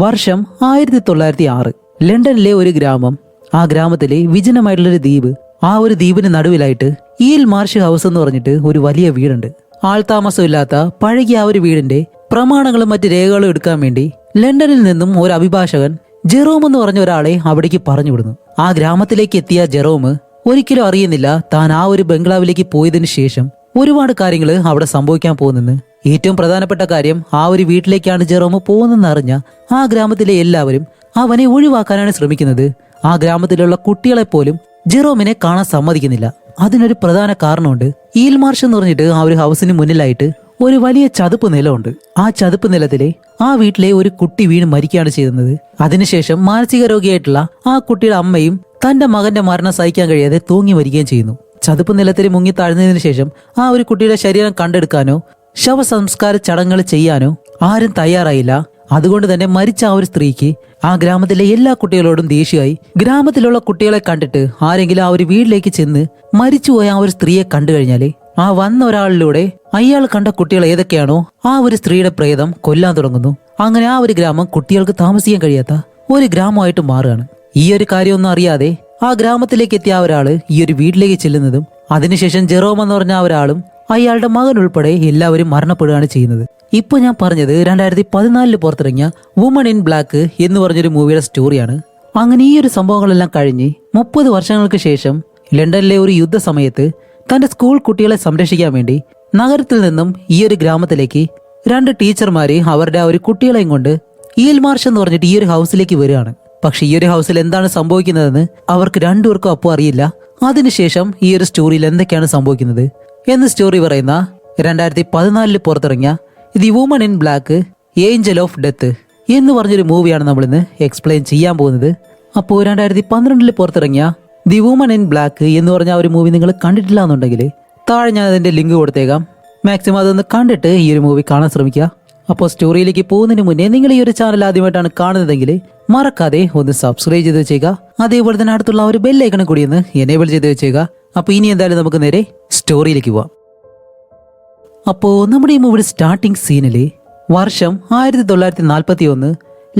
വർഷം ആയിരത്തി തൊള്ളായിരത്തി ആറ് ലണ്ടനിലെ ഒരു ഗ്രാമം. ആ ഗ്രാമത്തിലെ വിജനമായിട്ടുള്ളൊരു ദ്വീപ്. ആ ഒരു ദ്വീപിന് നടുവിലായിട്ട് ഈൽ മാർഷ് ഹൗസ് എന്ന് പറഞ്ഞിട്ട് ഒരു വലിയ വീടുണ്ട്. ആൾതാമസമില്ലാത്ത പഴകിയ ആ ഒരു വീടിന്റെ പ്രമാണങ്ങളും മറ്റ് രേഖകളും എടുക്കാൻ വേണ്ടി ലണ്ടനിൽ നിന്നും ഒരു അഭിഭാഷകൻ ജെറോം എന്ന് പറഞ്ഞ ഒരാളെ അവിടേക്ക് പറഞ്ഞു വിടുന്നു ആ ഗ്രാമത്തിലേക്ക് എത്തിയ ജെറോം ഒരിക്കലും അറിയുന്നില്ല താൻ ആ ഒരു ബംഗ്ലാവിലേക്ക് പോയതിനു ശേഷം ഒരുപാട് കാര്യങ്ങൾ അവിടെ സംഭവിക്കാൻ പോകുന്നെന്ന്. ഏറ്റവും പ്രധാനപ്പെട്ട കാര്യം ആ ഒരു വീട്ടിലേക്കാണ് ജെറോമ് പോകുന്നതെന്ന് അറിഞ്ഞ ആ ഗ്രാമത്തിലെ എല്ലാവരും അവനെ ഒഴിവാക്കാനാണ് ശ്രമിക്കുന്നത്. ആ ഗ്രാമത്തിലുള്ള കുട്ടികളെ പോലും ജെറോമിനെ കാണാൻ സമ്മതിക്കുന്നില്ല. അതിനൊരു പ്രധാന കാരണമുണ്ട്. ഈൽ മാർഷ് എന്ന് പറഞ്ഞിട്ട് ആ ഒരു ഹൗസിന് മുന്നിലായിട്ട് ഒരു വലിയ ചതുപ്പ് നിലമുണ്ട്. ആ ചതുപ്പ് നിലത്തിലെ ആ വീട്ടിലെ ഒരു കുട്ടി വീണ് മരിക്കുകയാണ് ചെയ്യുന്നത്. അതിനുശേഷം മാനസിക രോഗിയായിട്ടുള്ള ആ കുട്ടിയുടെ അമ്മയും തന്റെ മകന്റെ മരണം സഹിക്കാൻ കഴിയാതെ തൂങ്ങി മരിക്കുകയും ചെയ്യുന്നു. ചതുപ്പ് നിലത്തിൽ മുങ്ങി താഴ്ന്നതിന് ശേഷം ആ ഒരു കുട്ടിയുടെ ശരീരം കണ്ടെടുക്കാനോ ശവസംസ്കാര ചടങ്ങുകൾ ചെയ്യാനോ ആരും തയ്യാറായില്ല. അതുകൊണ്ട് തന്നെ മരിച്ച ആ ഒരു സ്ത്രീക്ക് ആ ഗ്രാമത്തിലെ എല്ലാ കുട്ടികളോടും ദേഷ്യമായി ഗ്രാമത്തിലുള്ള കുട്ടികളെ കണ്ടിട്ട് ആരെങ്കിലും ആ ഒരു വീട്ടിലേക്ക് ചെന്ന് മരിച്ചുപോയ ആ ഒരു സ്ത്രീയെ കണ്ടു കഴിഞ്ഞാൽ ആ വന്ന ഒരാളിലൂടെ അയാൾ കണ്ട കുട്ടികൾ ഏതൊക്കെയാണോ ആ ഒരു സ്ത്രീയുടെ പ്രേതം കൊല്ലാൻ തുടങ്ങുന്നു. അങ്ങനെ ആ ഒരു ഗ്രാമം കുട്ടികൾക്ക് താമസിക്കാൻ കഴിയാത്ത ഒരു ഗ്രാമമായിട്ട് മാറുകയാണ്. ഈ ഒരു കാര്യമൊന്നും അറിയാതെ ആ ഗ്രാമത്തിലേക്ക് എത്തിയ ഒരാൾ ഈ ഒരു വീട്ടിലേക്ക് ചെല്ലുന്നതും അതിനുശേഷം ജെറോം എന്ന് പറഞ്ഞ ഒരാളും അയാളുടെ മകൻ ഉൾപ്പെടെ എല്ലാവരും മരണപ്പെടുകയാണ് ചെയ്യുന്നത്. ഇപ്പൊ ഞാൻ പറഞ്ഞത് രണ്ടായിരത്തി പതിനാലിൽ പുറത്തിറങ്ങിയ വുമൺ ഇൻ ബ്ലാക്ക് എന്ന് പറഞ്ഞൊരു മൂവിയുടെ സ്റ്റോറിയാണ് അങ്ങനെ ഈ ഒരു സംഭവങ്ങളെല്ലാം കഴിഞ്ഞ് മുപ്പത് വർഷങ്ങൾക്ക് ശേഷം ലണ്ടനിലെ ഒരു യുദ്ധസമയത്ത് തന്റെ സ്കൂൾ കുട്ടികളെ സംരക്ഷിക്കാൻ വേണ്ടി നഗരത്തിൽ നിന്നും ഈ ഒരു ഗ്രാമത്തിലേക്ക് രണ്ട് ടീച്ചർമാര് അവരുടെ ആ ഒരു കുട്ടികളെയും കൊണ്ട് ഈൽ മാർഷ് എന്ന് പറഞ്ഞിട്ട് ഈ ഒരു ഹൗസിലേക്ക് വരികയാണ്. പക്ഷെ ഈ ഒരു ഹൗസിൽ എന്താണ് സംഭവിക്കുന്നതെന്ന് അവർക്ക് രണ്ടുപേർക്കും അപ്പോൾ അറിയില്ല. അതിനുശേഷം ഈ ഒരു സ്റ്റോറിയിൽ എന്തൊക്കെയാണ് സംഭവിക്കുന്നത്? എന്ന് സ്റ്റോറി പറയുന്ന രണ്ടായിരത്തി പതിനാലിൽ പുറത്തിറങ്ങിയ the woman in black angel of death എന്ന് പറഞ്ഞൊരു മൂവിയാണ് നമ്മൾ ഇന്ന് എക്സ്പ്ലെയിൻ ചെയ്യാൻ പോകുന്നത്. അപ്പോൾ രണ്ടായിരത്തി പന്ത്രണ്ടിൽ പുറത്തിറങ്ങിയ ദി വുമൺ ഇൻ ബ്ലാക്ക് എന്ന് പറഞ്ഞ ഒരു മൂവി നിങ്ങൾ കണ്ടിട്ടില്ല എന്നുണ്ടെങ്കിൽ താഴെ ഞാൻ അതിന്റെ ലിങ്ക് കൊടുത്തേക്കാം. മാക്സിമം അതൊന്ന് കണ്ടിട്ട് ഈ ഒരു മൂവി കാണാൻ ശ്രമിക്കുക. അപ്പോൾ സ്റ്റോറിയിലേക്ക് പോകുന്നതിന് മുന്നേ നിങ്ങൾ ഈ ഒരു ചാനൽ ആദ്യമായിട്ടാണ് കാണുന്നതെങ്കിൽ മറക്കാതെ ഒന്ന് സബ്സ്ക്രൈബ് ചെയ്ത് വെച്ചേക്കുക അതേപോലെ തന്നെ അടുത്തുള്ള ഒരു ബെല്ലൈക്കണം കൂടി ഒന്ന് എനേബിൾ ചെയ്ത് വെച്ചേക്കുക അപ്പോൾ ഇനി എന്തായാലും നമുക്ക് നേരെ സ്റ്റോറിയിലേക്ക് പോവാം. അപ്പോൾ നമ്മുടെ ഈ മൂവിയുടെ സ്റ്റാർട്ടിംഗ് സീനിൽ വർഷം ആയിരത്തി തൊള്ളായിരത്തി നാൽപ്പത്തി ഒന്ന്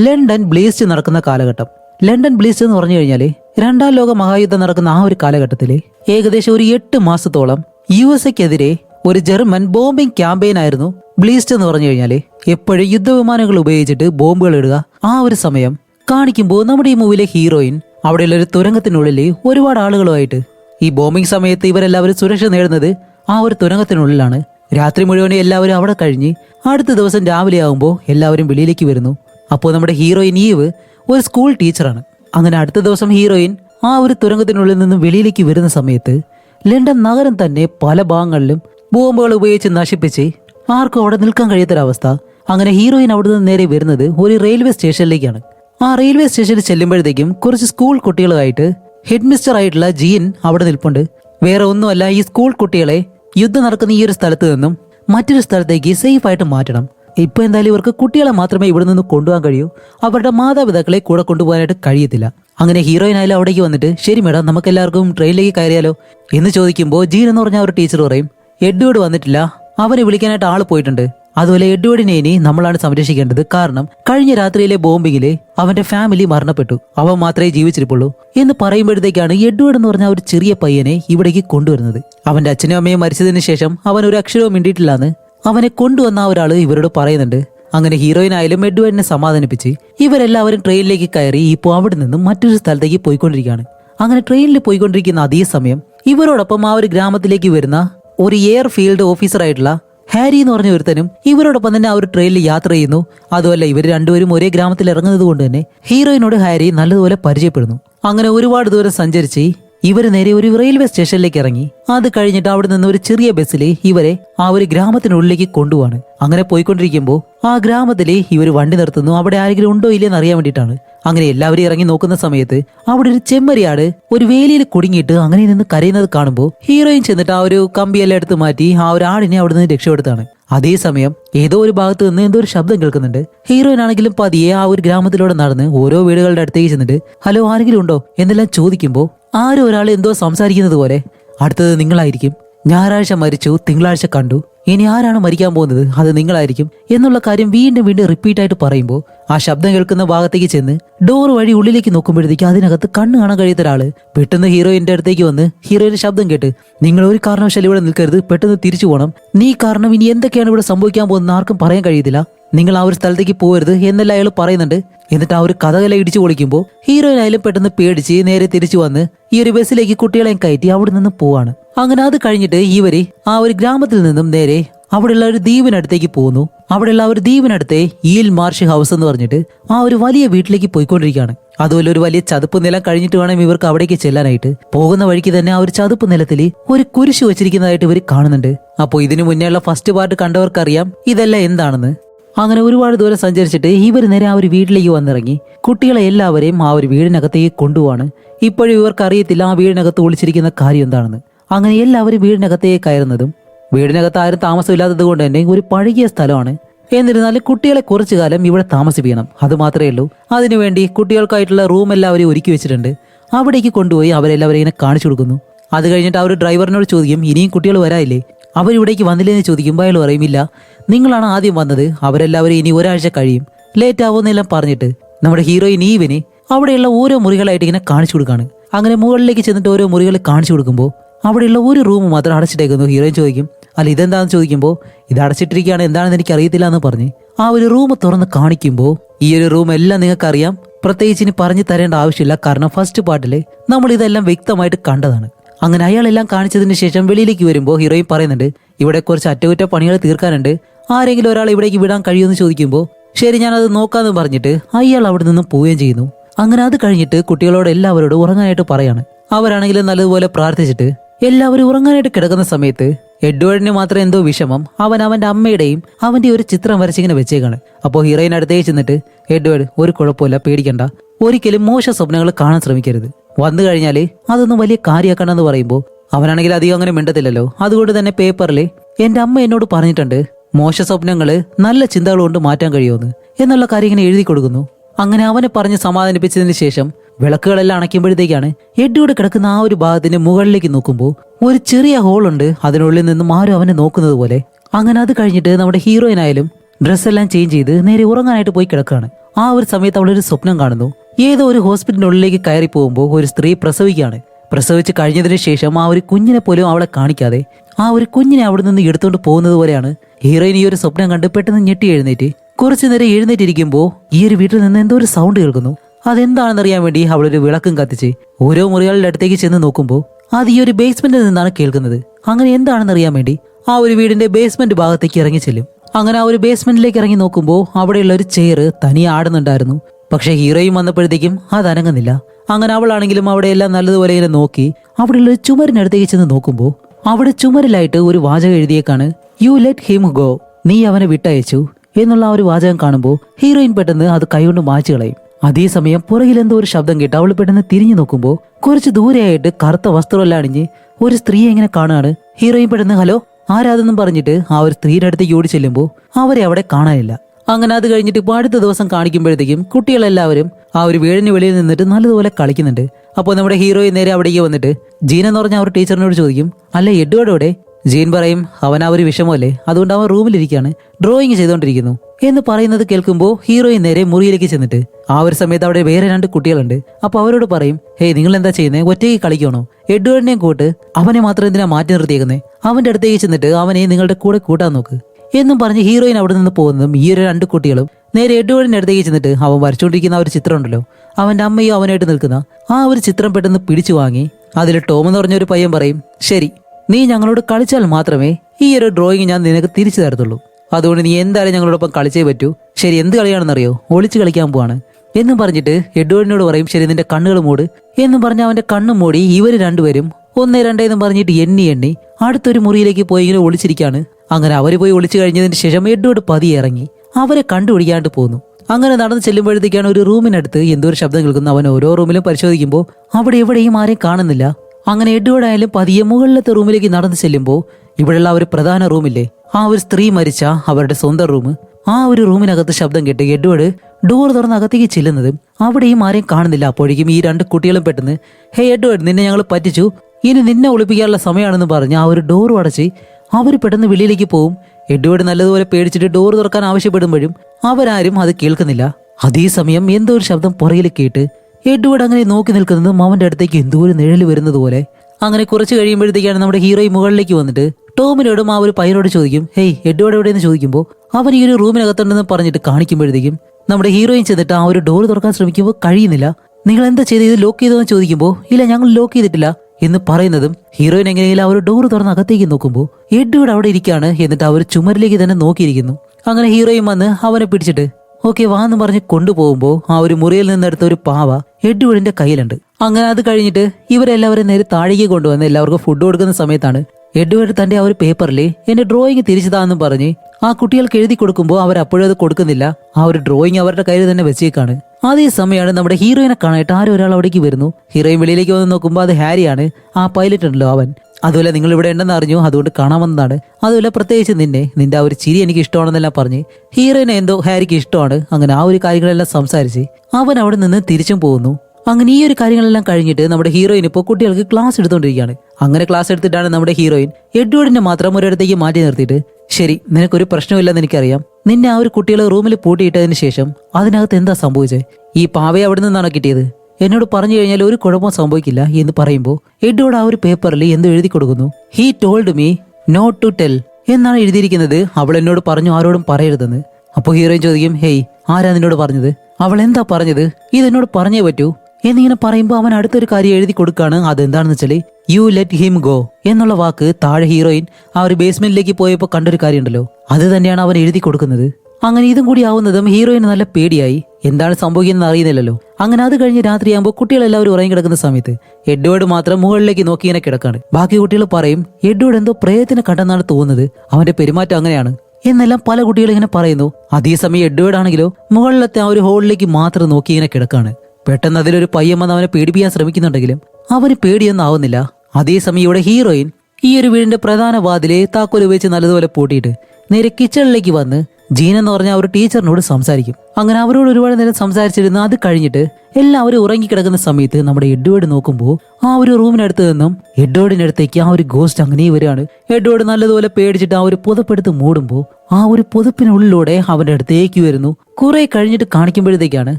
ലണ്ടൻ ബ്ലീസ്റ്റ് നടക്കുന്ന കാലഘട്ടം. ലണ്ടൻ ബ്ലീസ്റ്റ് എന്ന് പറഞ്ഞു കഴിഞ്ഞാൽ രണ്ടാം ലോക മഹായുദ്ധം നടക്കുന്ന ആ ഒരു കാലഘട്ടത്തിൽ ഏകദേശം ഒരു എട്ട് മാസത്തോളം യു എസ് എക്കെതിരെ ഒരു ജർമ്മൻ ബോംബിംഗ് ക്യാമ്പയിൻ ആയിരുന്നു ബ്ലീസ്റ്റ് എന്ന് പറഞ്ഞു കഴിഞ്ഞാൽ. എപ്പോഴും യുദ്ധവിമാനങ്ങൾ ഉപയോഗിച്ചിട്ട് ബോംബുകൾ ഇടുക. ആ ഒരു സമയം കാണിക്കുമ്പോൾ നമ്മുടെ ഈ മൂവിയിലെ ഹീറോയിൻ അവിടെയുള്ള ഒരു തുരങ്കത്തിനുള്ളിൽ ഒരുപാട് ആളുകളുമായിട്ട്. ഈ ബോംബിംഗ് സമയത്ത് ഇവരെല്ലാവരും സുരക്ഷ നേടുന്നത് ആ ഒരു തുരങ്കത്തിനുള്ളിലാണ്. രാത്രി മുഴുവനും എല്ലാവരും അവിടെ കഴിഞ്ഞ് അടുത്ത ദിവസം രാവിലെ ആകുമ്പോൾ എല്ലാവരും വെളിയിലേക്ക് വരുന്നു. അപ്പോൾ നമ്മുടെ ഹീറോയിൻ ഈവ് ഒരു സ്കൂൾ ടീച്ചറാണ്. അങ്ങനെ അടുത്ത ദിവസം ഹീറോയിൻ ആ ഒരു തുരങ്കത്തിനുള്ളിൽ നിന്ന് വെളിയിലേക്ക് വരുന്ന സമയത്ത് ലണ്ടൻ നഗരം തന്നെ പല ഭാഗങ്ങളിലും ബോംബുകൾ ഉപയോഗിച്ച് നശിപ്പിച്ച് ആർക്കും അവിടെ നിൽക്കാൻ കഴിയാത്തൊരവസ്ഥ അങ്ങനെ ഹീറോയിൻ അവിടെ നിന്ന് നേരെ വരുന്നത് ഒരു റെയിൽവേ സ്റ്റേഷനിലേക്കാണ്. ആ റെയിൽവേ സ്റ്റേഷനിൽ ചെല്ലുമ്പോഴത്തേക്കും കുറച്ച് സ്കൂൾ കുട്ടികളുമായിട്ട് ഹെഡ് മിസ്റ്റർ ആയിട്ടുള്ള ജീൻ അവിടെ നിൽപ്പുണ്ട്. വേറെ ഒന്നുമല്ല ഈ സ്കൂൾ കുട്ടികളെ യുദ്ധം നടക്കുന്ന ഈ ഒരു സ്ഥലത്ത് നിന്നും മറ്റൊരു സ്ഥലത്തേക്ക് സേഫ് ആയിട്ട് മാറ്റണം. ഇപ്പൊ എന്തായാലും ഇവർക്ക് കുട്ടികളെ മാത്രമേ ഇവിടെ നിന്ന് കൊണ്ടുപോകാൻ കഴിയൂ. അവരുടെ മാതാപിതാക്കളെ കൂടെ കൊണ്ടുപോകാനായിട്ട് കഴിയത്തില്ല. അങ്ങനെ ഹീറോയിൻ ആയാലും അവിടേക്ക് വന്നിട്ട് ശരി മേഡം നമുക്ക് എല്ലാവർക്കും ട്രെയിനിലേക്ക് കയറിയാലോ? എന്ന് ചോദിക്കുമ്പോൾ ജീൻ എന്ന് പറഞ്ഞ ഒരു ടീച്ചർ പറയും എഡ്വേർഡ് വന്നിട്ടില്ല. അവനെ വിളിക്കാനായിട്ട് ആൾ പോയിട്ടുണ്ട്. അതുപോലെ എഡ്വേർഡിനെ ഇനി നമ്മളാണ് സംരക്ഷിക്കേണ്ടത്. കാരണം കഴിഞ്ഞ രാത്രിയിലെ ബോംബിങ്ങിൽ അവന്റെ ഫാമിലി മരണപ്പെട്ടു. അവൻ മാത്രമേ ജീവിച്ചിരിപ്പുള്ളൂ എന്ന് പറയുമ്പോഴത്തേക്കാണ് എഡ്വേർഡ് എന്ന് പറഞ്ഞ ഒരു ചെറിയ പയ്യനെ ഇവിടേക്ക് കൊണ്ടുവരുന്നത്. അവന്റെ അച്ഛനും അമ്മയും മരിച്ചതിന് ശേഷം അവൻ ഒരു അക്ഷരവും മിണ്ടിയിട്ടില്ലാന്ന് അവനെ കൊണ്ടുവന്ന ആ ഒരാൾ ഇവരോട് പറയുന്നുണ്ട്. അങ്ങനെ ഹീറോയിൻ ആയാലും എഡ്വേർഡിനെ സമാധാനിപ്പിച്ച് ഇവരെല്ലാവരും ട്രെയിനിലേക്ക് കയറി ഇപ്പോൾ അവിടെ നിന്നും മറ്റൊരു സ്ഥലത്തേക്ക് പോയിക്കൊണ്ടിരിക്കുകയാണ്. അങ്ങനെ ട്രെയിനിൽ പോയിക്കൊണ്ടിരിക്കുന്ന അതേ സമയം ഇവരോടൊപ്പം ആ ഒരു ഗ്രാമത്തിലേക്ക് വരുന്ന ഒരു എയർ ഫീൽഡ് ഓഫീസർ ആയിട്ടുള്ള ഹാരി എന്ന് പറഞ്ഞ ഒരുത്തനും ഇവരോടൊപ്പം തന്നെ ആ ഒരു ട്രെയിനിൽ യാത്ര ചെയ്യുന്നു. അതുമല്ല ഇവർ രണ്ടുപേരും ഒരേ ഗ്രാമത്തിൽ ഇറങ്ങുന്നത് കൊണ്ട് തന്നെ ഹീറോയിനോട് ഹാരി നല്ലതുപോലെ പരിചയപ്പെടുന്നു. അങ്ങനെ ഒരുപാട് ദൂരം സഞ്ചരിച്ച് ഇവർ നേരെ ഒരു റെയിൽവേ സ്റ്റേഷനിലേക്ക് ഇറങ്ങി. അത് കഴിഞ്ഞിട്ട് അവിടെ നിന്ന് ഒരു ചെറിയ ബസ്സിൽ ഇവരെ ആ ഒരു ഗ്രാമത്തിനുള്ളിലേക്ക് കൊണ്ടുപോവാണ്. അങ്ങനെ പോയിക്കൊണ്ടിരിക്കുമ്പോൾ ആ ഗ്രാമത്തിലെ ഇവർ വണ്ടി നിർത്തുന്നു. അവിടെ ആരെങ്കിലും ഉണ്ടോ ഇല്ലെന്ന് അറിയാൻ വേണ്ടിയിട്ടാണ്. അങ്ങനെ എല്ലാവരും ഇറങ്ങി നോക്കുന്ന സമയത്ത് അവിടെ ഒരു ചെമ്മരിയാട് ഒരു വേലിയിൽ കുടുങ്ങിയിട്ട് അങ്ങനെ നിന്ന് കരയുന്നത് കാണുമ്പോൾ ഹീറോയിൻ ചെന്നിട്ട് ആ ഒരു കമ്പിയെല്ലാം എടുത്ത് മാറ്റി ആ ഒരു ആടിനെ അവിടെ നിന്ന് രക്ഷപ്പെടുത്താണ് അതേസമയം ഏതോ ഒരു ഭാഗത്ത് നിന്ന് എന്തോ ഒരു ശബ്ദം കേൾക്കുന്നുണ്ട്. ഹീറോയിൻ ആണെങ്കിലും പതിയെ ആ ഒരു ഗ്രാമത്തിലൂടെ നടന്ന് ഓരോ വീടുകളുടെ അടുത്തേക്ക് ചെന്നിട്ട് ഹലോ ആരെങ്കിലും ഉണ്ടോ? എന്നെല്ലാം ചോദിക്കുമ്പോൾ ആരും ഒരാൾ എന്തോ സംസാരിക്കുന്നത് പോലെ അടുത്തത് നിങ്ങളായിരിക്കും. ഞായറാഴ്ച മരിച്ചു തിങ്കളാഴ്ച കണ്ടു. ഇനി ആരാണ് മരിക്കാൻ പോകുന്നത്? അത് നിങ്ങളായിരിക്കും. എന്നുള്ള കാര്യം വീണ്ടും വീണ്ടും റിപ്പീറ്റ് ആയിട്ട് പറയുമ്പോൾ ആ ശബ്ദം കേൾക്കുന്ന ഭാഗത്തേക്ക് ചെന്ന് ഡോർ വഴി ഉള്ളിലേക്ക് നോക്കുമ്പോഴത്തേക്ക് അതിനകത്ത് കണ്ണ് കാണാൻ കഴിയാത്ത ഒരാൾ പെട്ടെന്ന് ഹീറോയിന്റെ അടുത്തേക്ക് വന്ന് ഹീറോയുടെ ശബ്ദം കേട്ട് നിങ്ങൾ ഒരു കാരണവശാലും ഇവിടെ നിൽക്കരുത്. പെട്ടെന്ന് തിരിച്ചു പോകണം നീ കാരണം ഇനി എന്തൊക്കെയാണ് ഇവിടെ സംഭവിക്കാൻ പോകുന്നത് ആർക്കും പറയാൻ കഴിയത്തില്ല. നിങ്ങൾ ആ ഒരു സ്ഥലത്തേക്ക് പോകരുത് എന്നല്ല അയാൾ പറയുന്നുണ്ട്. എന്നിട്ട് ആ ഒരു കഥകല ഇടിച്ചു പൊളിക്കുമ്പോൾ ഹീറോയിനായാലും പെട്ടെന്ന് പേടിച്ച് നേരെ തിരിച്ചു വന്ന് ഈ ഒരു ബസ്സിലേക്ക് കുട്ടികളെയും കയറ്റി അവിടെ നിന്ന് പോവാണ്. അങ്ങനെ അത് കഴിഞ്ഞിട്ട് ഇവർ ആ ഒരു ഗ്രാമത്തിൽ നിന്നും നേരെ അവിടെയുള്ള ഒരു ദ്വീപിനടുത്തേക്ക് പോകുന്നു അവിടെയുള്ള ഒരു ദ്വീപിനടുത്തെ ഈൽ മാർഷ് ഹൗസ് എന്ന് പറഞ്ഞിട്ട് ആ ഒരു വലിയ വീട്ടിലേക്ക് പോയിക്കൊണ്ടിരിക്കുകയാണ്. അതുപോലെ ഒരു വലിയ ചതുപ്പ് നിലം കഴിഞ്ഞിട്ട് വേണം ഇവർക്ക് അവിടേക്ക് ചെല്ലാനായിട്ട്. പോകുന്ന വഴിക്ക് തന്നെ ആ ഒരു ചതുപ്പ് നിലത്തിൽ ഒരു കുരിശ് വെച്ചിരിക്കുന്നതായിട്ട് ഇവർ കാണുന്നുണ്ട്. അപ്പോൾ ഇതിനു മുന്നേ ഉള്ള ഫസ്റ്റ് പാർട്ട് കണ്ടവർക്കറിയാം ഇതെല്ലാം എന്താണെന്ന്. അങ്ങനെ ഒരുപാട് ദൂരം സഞ്ചരിച്ചിട്ട് ഇവർ നേരെ ആ ഒരു വീട്ടിലേക്ക് വന്നിറങ്ങി. കുട്ടികളെ എല്ലാവരെയും ആ ഒരു വീടിനകത്തേക്ക് കൊണ്ടുപോവാണ്. ഇപ്പോഴും ഇവർക്ക് അറിയത്തില്ല ആ വീടിനകത്ത് ഒളിച്ചിരിക്കുന്ന കാര്യം എന്താണെന്ന്. അങ്ങനെ എല്ലാവരും വീടിനകത്തേക്ക് കയറുന്നതും വീടിനകത്ത് ആരും താമസമില്ലാത്തത് കൊണ്ട് തന്നെ ഒരു പഴകിയ സ്ഥലമാണ്. എന്നിരുന്നാലും കുട്ടികളെ കുറച്ചു കാലം ഇവിടെ താമസിപ്പിക്കണം. അത് മാത്രമേ ഉള്ളൂ. അതിനുവേണ്ടി കുട്ടികൾക്കായിട്ടുള്ള റൂം എല്ലാവരും ഒരുക്കി വെച്ചിട്ടുണ്ട്. അവിടേക്ക് കൊണ്ടുപോയി അവരെല്ലാവരും ഇങ്ങനെ കാണിച്ചു കൊടുക്കുന്നു. അത് കഴിഞ്ഞിട്ട് അവർ ഡ്രൈവറിനോട് ചോദിക്കും ഇനിയും കുട്ടികൾ വരാനില്ലേ? അവരിവിടേക്ക് വന്നില്ലെന്ന് ചോദിക്കുമ്പോൾ അയാൾ പറയുമില്ല നിങ്ങളാണ് ആദ്യം വന്നത്. അവരെല്ലാവരും ഇനി ഒരാഴ്ച കഴിയും. ലേറ്റ് ആവുമെന്നെല്ലാം പറഞ്ഞിട്ട് നമ്മുടെ ഹീറോയിൻ ഈവിനെ അവിടെയുള്ള ഓരോ മുറികളായിട്ട് ഇങ്ങനെ കാണിച്ചു കൊടുക്കാണ്. അങ്ങനെ മുകളിലേക്ക് ചെന്നിട്ട് ഓരോ മുറികൾ കാണിച്ചു കൊടുക്കുമ്പോൾ അവിടെയുള്ള ഒരു റൂം മാത്രം അടച്ചിട്ടേക്കുന്നു. ഹീറോയിൻ ചോദിക്കും അല്ല ഇതെന്താണെന്ന് ചോദിക്കുമ്പോൾ ഇത് അടച്ചിട്ടിരിക്കുകയാണ് എന്താണെന്ന് എനിക്ക് അറിയത്തില്ല എന്ന് പറഞ്ഞ് ആ ഒരു റൂം തുറന്ന് കാണിക്കുമ്പോൾ ഈ ഒരു റൂം എല്ലാം നിങ്ങൾക്കറിയാം. പ്രത്യേകിച്ച് ഇനി പറഞ്ഞു തരേണ്ട ആവശ്യമില്ല. കാരണം ഫസ്റ്റ് പാർട്ടിൽ നമ്മൾ ഇതെല്ലാം വ്യക്തമായിട്ട് കണ്ടതാണ്. അങ്ങനെ അയാളെല്ലാം കാണിച്ചതിന് ശേഷം വെളിയിലേക്ക് വരുമ്പോൾ ഹീറോയിൻ പറയുന്നുണ്ട് ഇവിടെ കുറച്ച് അറ്റകുറ്റ പണികൾ തീർക്കാനുണ്ട്. ആരെങ്കിലും ഒരാൾ ഇവിടേക്ക് വിടാൻ കഴിയുമെന്ന് ചോദിക്കുമ്പോൾ ശരി ഞാനത് നോക്കാമെന്ന് പറഞ്ഞിട്ട് അയാൾ അവിടെ നിന്നും പോവുകയും ചെയ്യുന്നു. അങ്ങനെ അത് കഴിഞ്ഞിട്ട് കുട്ടികളോട് എല്ലാവരോടും ഉറങ്ങാനായിട്ട് പറയാണ്. അവരാണെങ്കിലും നല്ലതുപോലെ പ്രാർത്ഥിച്ചിട്ട് എല്ലാവരും ഉറങ്ങാനായിട്ട് കിടക്കുന്ന സമയത്ത് എഡ്വേർഡിന് മാത്രം എന്തോ വിഷമം അവൻ അവന്റെ അമ്മയുടെയും അവന്റെ ഒരു ചിത്രം വരച്ചിങ്ങനെ വെച്ചേക്കാണ്. അപ്പോൾ ഹീറോയിൻ അടുത്തേക്ക് ചെന്നിട്ട് എഡ്വേർഡ് ഒരു കുഴപ്പമില്ല പേടിക്കണ്ട. ഒരിക്കലും മോശ സ്വപ്നങ്ങൾ കാണാൻ ശ്രമിക്കരുത്. വന്നു കഴിഞ്ഞാൽ അതൊന്നും വലിയ കാര്യമാക്കണമെന്ന് പറയുമ്പോൾ അവനാണെങ്കിൽ അധികം അങ്ങനെ മിണ്ടത്തില്ലല്ലോ. അതുകൊണ്ട് തന്നെ പേപ്പറിൽ എന്റെ അമ്മ എന്നോട് പറഞ്ഞിട്ടുണ്ട് മോശ സ്വപ്നങ്ങൾ നല്ല ചിന്തകൾ കൊണ്ട് മാറ്റാൻ കഴിയുമെന്ന്. എന്നുള്ള കാര്യം ഇങ്ങനെ എഴുതി കൊടുക്കുന്നു. അങ്ങനെ അവനെ പറഞ്ഞ് സമാധാനിപ്പിച്ചതിന് ശേഷം വിളക്കുകളെല്ലാം അണയ്ക്കുമ്പോഴത്തേക്കാണ് എഡ്ഡിയോട് കിടക്കുന്ന ആ ഒരു ഭാഗത്തിന്റെ മുകളിലേക്ക് നോക്കുമ്പോൾ ഒരു ചെറിയ ഹോളുണ്ട്. അതിനുള്ളിൽ നിന്നും ആരും അവനെ നോക്കുന്നത് പോലെ. അങ്ങനെ അത് കഴിഞ്ഞിട്ട് നമ്മുടെ ഹീറോയിൻ ആയാലും ഡ്രസ്സെല്ലാം ചേഞ്ച് ചെയ്ത് നേരെ ഉറങ്ങാനായിട്ട് പോയി കിടക്കുകയാണ്. ആ ഒരു സമയത്ത് അവളൊരു സ്വപ്നം കാണുന്നു. ഏതോ ഒരു ഹോസ്പിറ്റലിന്റെ ഉള്ളിലേക്ക് കയറി പോകുമ്പോൾ ഒരു സ്ത്രീ പ്രസവിക്കുകയാണ്. പ്രസവിച്ച് കഴിഞ്ഞതിന് ശേഷം ആ ഒരു കുഞ്ഞിനെ പോലും അവളെ കാണിക്കാതെ ആ ഒരു കുഞ്ഞിനെ അവിടെ നിന്ന് എടുത്തുകൊണ്ട് പോകുന്നത് പോലെയാണ് ഹീറോയിൻ ഈ ഒരു സ്വപ്നം കണ്ട് പെട്ടെന്ന് ഞെട്ടി എഴുന്നേറ്റ്. കുറച്ചു നേരം എഴുന്നേറ്റിരിക്കുമ്പോൾ ഈ ഒരു വീട്ടിൽ നിന്ന് എന്തോ ഒരു സൗണ്ട് കേൾക്കുന്നു. അതെന്താണെന്ന് അറിയാൻ വേണ്ടി അവളൊരു വിളക്കും കത്തിച്ച് ഓരോ മുറികളുടെ അടുത്തേക്ക് ചെന്ന് നോക്കുമ്പോൾ അത് ഈ ഒരു ബേസ്മെന്റിൽ നിന്നാണ് കേൾക്കുന്നത്. അങ്ങനെ എന്താണെന്നറിയാൻ വേണ്ടി ആ ഒരു വീടിന്റെ ബേസ്മെന്റ് ഭാഗത്തേക്ക് ഇറങ്ങി ചെല്ലും. അങ്ങനെ ആ ഒരു ബേസ്മെന്റിലേക്ക് ഇറങ്ങി നോക്കുമ്പോൾ അവിടെയുള്ള ഒരു ചെയർ തനിയെ ആടുന്നുണ്ടായിരുന്നു. പക്ഷേ ഹീറോയും വന്നപ്പോഴത്തേക്കും അത് അനങ്ങുന്നില്ല. അങ്ങനെ അവളാണെങ്കിലും അവിടെ എല്ലാം നല്ലതുപോലെ ഇങ്ങനെ നോക്കി അവിടെയുള്ള ഒരു ചുമരിനടുത്തേക്ക് ചെന്ന് നോക്കുമ്പോൾ അവിടെ ചുമരിലായിട്ട് ഒരു വാചകം എഴുതിയേക്കാണ് യു ലെറ്റ് ഹിം ഗോ നീ അവനെ വിട്ടയച്ചു. എന്നുള്ള ആ ഒരു വാചകം കാണുമ്പോൾ ഹീറോയിൻ പെട്ടെന്ന് അത് കൈകൊണ്ട് മാച്ചു കളയും. അതേസമയം പുറകിൽ എന്തോ ഒരു ശബ്ദം കേട്ട് അവൾ പെട്ടെന്ന് തിരിഞ്ഞു നോക്കുമ്പോൾ കുറച്ച് ദൂരെയായിട്ട് കറുത്ത വസ്ത്രമെല്ലാം അണിഞ്ഞ് ഒരു സ്ത്രീയെ എങ്ങനെ കാണുകയാണ്. ഹീറോയിൻ പെട്ടെന്ന് ഹലോ ആരാതെന്നും പറഞ്ഞിട്ട് ആ ഒരു സ്ത്രീയുടെ അടുത്തേക്ക് ഓടി ചെല്ലുമ്പോൾ അവരെ അവിടെ കാണാനില്ല. അങ്ങനെ അത് കഴിഞ്ഞിട്ട് ഇപ്പോൾ അടുത്ത ദിവസം കാണിക്കുമ്പോഴത്തേക്കും കുട്ടികളെല്ലാവരും ആ ഒരു വീടിന് വെളിയിൽ നിന്നിട്ട് നല്ലതുപോലെ കളിക്കുന്നുണ്ട്. അപ്പോൾ നമ്മുടെ ഹീറോയിൻ നേരെ അവിടേക്ക് വന്നിട്ട് ജീൻ എന്ന് പറഞ്ഞ ആ ഒരു ടീച്ചറിനോട് ചോദിക്കും അല്ല എഡ്വേർഡോടെ ജീൻ പറയും അവൻ ആ ഒരു വിഷമമല്ലേ? അതുകൊണ്ട് അവൻ റൂമിലിരിക്കുകയാണ് ഡ്രോയിങ് ചെയ്തുകൊണ്ടിരിക്കുന്നു എന്ന് പറയുന്നത് കേൾക്കുമ്പോൾ ഹീറോയിൻ നേരെ മുറിയിലേക്ക് ചെന്നിട്ട് ആ ഒരു സമയത്ത് അവിടെ വേറെ രണ്ട് കുട്ടികളുണ്ട്. അപ്പോൾ അവരോട് പറയും ഹേയ് നിങ്ങൾ എന്താ ചെയ്യുന്നത് ഒറ്റയ്ക്ക് കളിക്കണോ? എഡ്വേർഡിനെയും കൂട്ട് അവനെ മാത്രം എന്തിനാ മാറ്റി നിർത്തിയേക്കുന്നത് അവന്റെ അടുത്തേക്ക് ചെന്നിട്ട് അവനെ നിങ്ങളുടെ കൂടെ കൂട്ടാൻ നോക്ക്. എന്നും പറഞ്ഞ് ഹീറോയിൻ അവിടെ നിന്ന് പോകുന്നതും ഈ ഒരു രണ്ട് കുട്ടികളും നേരെ എഡ്വേർഡിന്റെ അടുത്തേക്ക് ചെന്നിട്ട് അവൻ വരച്ചുകൊണ്ടിരിക്കുന്ന ഒരു ചിത്രം ഉണ്ടല്ലോ അവന്റെ അമ്മയും അവനായിട്ട് നിൽക്കുന്ന ആ ഒരു ചിത്രം പെട്ടെന്ന് പിടിച്ചു വാങ്ങി അതിൽ ടോം എന്ന് പറഞ്ഞ ഒരു പയ്യൻ പറയും ശരി നീ ഞങ്ങളോട് കളിച്ചാൽ മാത്രമേ ഈ ഒരു ഡ്രോയിങ് ഞാൻ നിനക്ക് തിരിച്ചു തരത്തുള്ളൂ. അതുകൊണ്ട് നീ എന്തായാലും ഞങ്ങളോടൊപ്പം കളിച്ചേ പറ്റൂ. ശരി എന്ത് കളിയാണെന്നറിയോ? ഒളിച്ച് കളിക്കാൻ പോവാണ്. എന്നും പറഞ്ഞിട്ട് എഡ്വേർഡിനോട് പറയും ശരി നിന്റെ കണ്ണുകൾ മൂട്. എന്നും പറഞ്ഞ് അവന്റെ കണ്ണും മൂടി ഇവർ രണ്ടുപേരും ഒന്ന് രണ്ടേ എന്ന് പറഞ്ഞിട്ട് എണ്ണി എണ്ണി അടുത്തൊരു മുറിയിലേക്ക് പോയി ഇങ്ങനെ ഒളിച്ചിരിക്കാണ്. അങ്ങനെ അവർ പോയി ഒളിച്ചു കഴിഞ്ഞതിന് ശേഷം എഡ്വേർഡ് പതിയെ ഇറങ്ങി. അവരെ കണ്ടുപിടിക്കാണ്ട് പോന്നു. അങ്ങനെ നടന്ന് ചെല്ലുമ്പോഴത്തേക്കാണ് ഒരു റൂമിനടുത്ത് എന്തോ ഒരു ശബ്ദം കേൾക്കുന്നു. അവൻ ഓരോ റൂമിലും പരിശോധിക്കുമ്പോൾ അവിടെ എവിടെയും ആരെയും കാണുന്നില്ല. അങ്ങനെ എഡ്വേർഡ് ആയാലും പതിയെ മുകളിലത്തെ റൂമിലേക്ക് നടന്നു ചെല്ലുമ്പോൾ ഇവിടെയുള്ള ഒരു പ്രധാന റൂമില്ലേ? ആ ഒരു സ്ത്രീ മരിച്ച അവരുടെ സ്വന്തം റൂം. ആ ഒരു റൂമിനകത്ത് ശബ്ദം കേട്ട് എഡ്വേർഡ് ഡോർ തുറന്ന് അകത്തേക്ക് ചെല്ലുന്നതും അവിടെയും ആരെയും കാണുന്നില്ല. അപ്പോഴേക്കും ഈ രണ്ട് കുട്ടികളും പെട്ടെന്ന് ഹേ എഡ്വേർഡ് നിന്നെ ഞങ്ങൾ പറ്റിച്ചു. ഇനി നിന്നെ ഒളിപ്പിക്കാനുള്ള സമയമാണെന്ന് പറഞ്ഞ് ആ ഒരു ഡോർ അടച്ച് അവർ പെട്ടെന്ന് വെളിയിലേക്ക് പോവും. എഡ്വേർഡ് നല്ലതുപോലെ പേടിച്ചിട്ട് ഡോർ തുറക്കാൻ ആവശ്യപ്പെടുമ്പോഴും അവരാരും അത് കേൾക്കുന്നില്ല. അതേസമയം എന്തോ ഒരു ശബ്ദം പുറകിൽ കേട്ട് എഡ്വേർഡ് അങ്ങനെ നോക്കി നിൽക്കുന്നത് മോമന്റെ അടുത്തേക്ക് എന്തോ ഒരു നിഴൽ വരുന്നത് പോലെ. അങ്ങനെ കുറച്ച് കഴിയുമ്പോഴത്തേക്കാണ് നമ്മുടെ ഹീറോയി മുകളിലേക്ക് വന്നിട്ട് ടോമിനോടും ആ ഒരു പയ്യനോട് ചോദിക്കും ഹേയ് എഡ്വേർഡ് എവിടെയെന്ന്? ചോദിക്കുമ്പോൾ അവൻ ഈ ഒരു റൂമിനകത്തുണ്ടെന്ന് പറഞ്ഞിട്ട് കാണിക്കുമ്പോഴത്തേക്കും നമ്മുടെ ഹീറോയിൻ ചെന്നിട്ട് ആ ഒരു ഡോർ തുറക്കാൻ ശ്രമിക്കുമ്പോൾ കഴിയുന്നില്ല. നിങ്ങൾ എന്താ ചെയ്ത്? ഇത് ലോക്ക് ചെയ്തോ? എന്ന് ചോദിക്കുമ്പോൾ ഇല്ല ഞങ്ങൾ ലോക്ക് ചെയ്തിട്ടില്ല എന്ന് പറയുന്നതും ഹീറോയിൻ എങ്ങനെയെങ്കിലും ആ ഒരു ഡോർ തുറന്ന് അകത്തേക്ക് നോക്കുമ്പോൾ എഡ്വേർഡ് അവിടെ ഇരിക്കുകയാണ് എന്നിട്ട് ആ ഒരു ചുമരിലേക്ക് തന്നെ നോക്കിയിരിക്കുന്നു. അങ്ങനെ ഹീറോയും വന്ന് അവനെ പിടിച്ചിട്ട് ഓക്കെ വാ എന്ന് പറഞ്ഞ് കൊണ്ടുപോകുമ്പോൾ ആ ഒരു മുറിയിൽ നിന്നെടുത്ത ഒരു പാവ എഡ്വേർഡിന്റെ കയ്യിലുണ്ട്. അങ്ങനെ അത് കഴിഞ്ഞിട്ട് ഇവരെല്ലാവരും നേരെ താഴേക്ക് കൊണ്ടുവന്ന് എല്ലാവർക്കും ഫുഡ് കൊടുക്കുന്ന സമയത്താണ് എഡ്വേർഡ് തന്റെ ആ ഒരു പേപ്പറിൽ എന്റെ ഡ്രോയിങ് തിരിച്ചതാന്ന് പറഞ്ഞ് ആ കുട്ടികൾക്ക് എഴുതി കൊടുക്കുമ്പോൾ അവർ അപ്പോഴും അത് കൊടുക്കുന്നില്ല. ആ ഒരു ഡ്രോയിങ് അവരുടെ കയ്യിൽ തന്നെ വെച്ചേക്കാണ്. അതേ സമയമാണ് നമ്മുടെ ഹീറോയിനെ കാണാനായിട്ട് ആരും ഒരാൾ അവിടേക്ക് വരുന്നു. ഹീറോയിൻ വെളിയിലേക്ക് വന്ന് നോക്കുമ്പോൾ അത് ഹാരിയാണ്. ആ പൈലറ്റ് ഉണ്ടല്ലോ അവൻ. അതുപോലെ നിങ്ങൾ ഇവിടെ ഉണ്ടെന്ന് അറിഞ്ഞു അതുകൊണ്ട് കാണാമെന്നാണ്. അതുപോലെ പ്രത്യേകിച്ച് നിന്നെ നിന്റെ ആ ഒരു ചിരി എനിക്ക് ഇഷ്ടമാണെന്നെല്ലാം പറഞ്ഞ് ഹീറോയിനെ എന്തോ ഹാരിക്ക് ഇഷ്ടമാണ്. അങ്ങനെ ആ ഒരു കാര്യങ്ങളെല്ലാം സംസാരിച്ച് അവൻ അവിടെ നിന്ന് തിരിച്ചും പോകുന്നു. അങ്ങനെ ഈ ഒരു കാര്യങ്ങളെല്ലാം കഴിഞ്ഞിട്ട് നമ്മുടെ ഹീറോയിൻ ഇപ്പോൾ കുട്ടികൾക്ക് ക്ലാസ് എടുത്തുകൊണ്ടിരിക്കുകയാണ്. അങ്ങനെ ക്ലാസ് എടുത്തിട്ടാണ് നമ്മുടെ ഹീറോയിൻ എഡ്വേർഡിനെ മാത്രം ഒരിടത്തേക്ക് മാറ്റി നിർത്തിയിട്ട് ശരി നിനക്കൊരു പ്രശ്നമില്ലെന്ന് എനിക്കറിയാം. നിന്നെ ആ ഒരു കുട്ടികളെ റൂമിൽ പൂട്ടിയിട്ടതിന് ശേഷം അതിനകത്ത് എന്താ സംഭവിച്ചത്? ഈ പാവയെ അവിടെ നിന്നാണോ കിട്ടിയത്? എന്നോട് പറഞ്ഞു കഴിഞ്ഞാൽ ഒരു കുഴപ്പം സംഭവിക്കില്ല എന്ന് പറയുമ്പോൾ എഡ്വേർഡ് ആ ഒരു പേപ്പറിൽ എന്തോ എഴുതി കൊടുക്കുന്നു? He told me not to tell എന്നാണ് എഴുതിയിരിക്കുന്നത്. അവൾ എന്നോട് പറഞ്ഞു ആരോടും പറയരുതെന്ന്. അപ്പോൾ ഹീറോയിൻ ചോദിക്കും ഹേയ് ആരാ നിന്നോട് പറഞ്ഞത്? അവൾ എന്താ പറഞ്ഞത്? ഇതെന്നോട് പറഞ്ഞേ പറ്റൂ? എന്നിങ്ങനെ പറയുമ്പോൾ അവൻ അടുത്തൊരു കാര്യം എഴുതി കൊടുക്കുകയാണ്. അതെന്താണെന്ന് വെച്ചാൽ യു ലെറ്റ് ഹിം ഗോ എന്നുള്ള വാക്ക് താഴെ ഹീറോയിൻ ആ ഒരു ബേസ്മെന്റിലേക്ക് പോയപ്പോൾ കണ്ടൊരു കാര്യമുണ്ടല്ലോ. അത് തന്നെയാണ് അവൻ എഴുതി കൊടുക്കുന്നത്. അങ്ങനെ ഇതും കൂടി ആവുന്നതും ഹീറോയിന് നല്ല പേടിയായി. എന്താണ് സംഭവിക്കുന്നത് അറിയുന്നില്ലല്ലോ. അങ്ങനെ അത് കഴിഞ്ഞ് രാത്രിയാകുമ്പോൾ കുട്ടികളെല്ലാവരും ഉറങ്ങി കിടക്കുന്ന സമയത്ത് എഡ്വേർഡ് മാത്രം മുകളിലേക്ക് നോക്കി ഇങ്ങനെ കിടക്കാണ്. ബാക്കി കുട്ടികൾ പറയും എഡ്വേർഡ് എന്തോ പ്രേതത്തിനെ കണ്ടെന്നാണ് തോന്നുന്നത്. അവന്റെ പെരുമാറ്റം അങ്ങനെയാണ്. എന്നെല്ലാം പല കുട്ടികളും ഇങ്ങനെ പറയുന്നു. അതേസമയം എഡ്വേർഡ് ആണെങ്കിലോ മുകളിലത്തെ ആ ഒരു ഹോളിലേക്ക് മാത്രം നോക്കി ഇങ്ങനെ കിടക്കാണ്. പെട്ടെന്ന് അതിലൊരു പയ്യൻ വന്ന് അവനെ പേടിപ്പിക്കാൻ ശ്രമിക്കുന്നുണ്ടെങ്കിലും അവന് പേടിയൊന്നും ആവുന്നില്ല. അതേസമയം ഇവിടെ ഹീറോയിൻ ഈ ഒരു വീടിന്റെ പ്രധാന വാതിലെ താക്കോൽ വെച്ച് നല്ലതുപോലെ പൂട്ടിയിട്ട് നേരെ കിച്ചണിലേക്ക് വന്ന് ജീൻ എന്ന് പറഞ്ഞാൽ ഒരു ടീച്ചറിനോട് സംസാരിക്കും. അങ്ങനെ അവരോട് ഒരുപാട് നേരം സംസാരിച്ചിരുന്ന് അത് കഴിഞ്ഞിട്ട് എല്ലാവരും ഉറങ്ങിക്കിടക്കുന്ന സമയത്ത് നമ്മുടെ എഡ്വേർഡ് നോക്കുമ്പോൾ ആ ഒരു റൂമിനടുത്ത് നിന്നും എഡ്വേർഡിനടുത്തേക്ക് ആ ഒരു ഗോസ്റ്റ് അങ്ങനെ വരികയാണ്. എഡ്വേർഡ് നല്ലതുപോലെ പേടിച്ചിട്ട് ആ ഒരു പുതപ്പെടുത്ത് മൂടുമ്പോൾ ആ ഒരു പുതപ്പിനുള്ളിലൂടെ അവന്റെ അടുത്തേക്ക് വരുന്നു. കുറെ കഴിഞ്ഞിട്ട് കാണിക്കുമ്പോഴത്തേക്കാണ്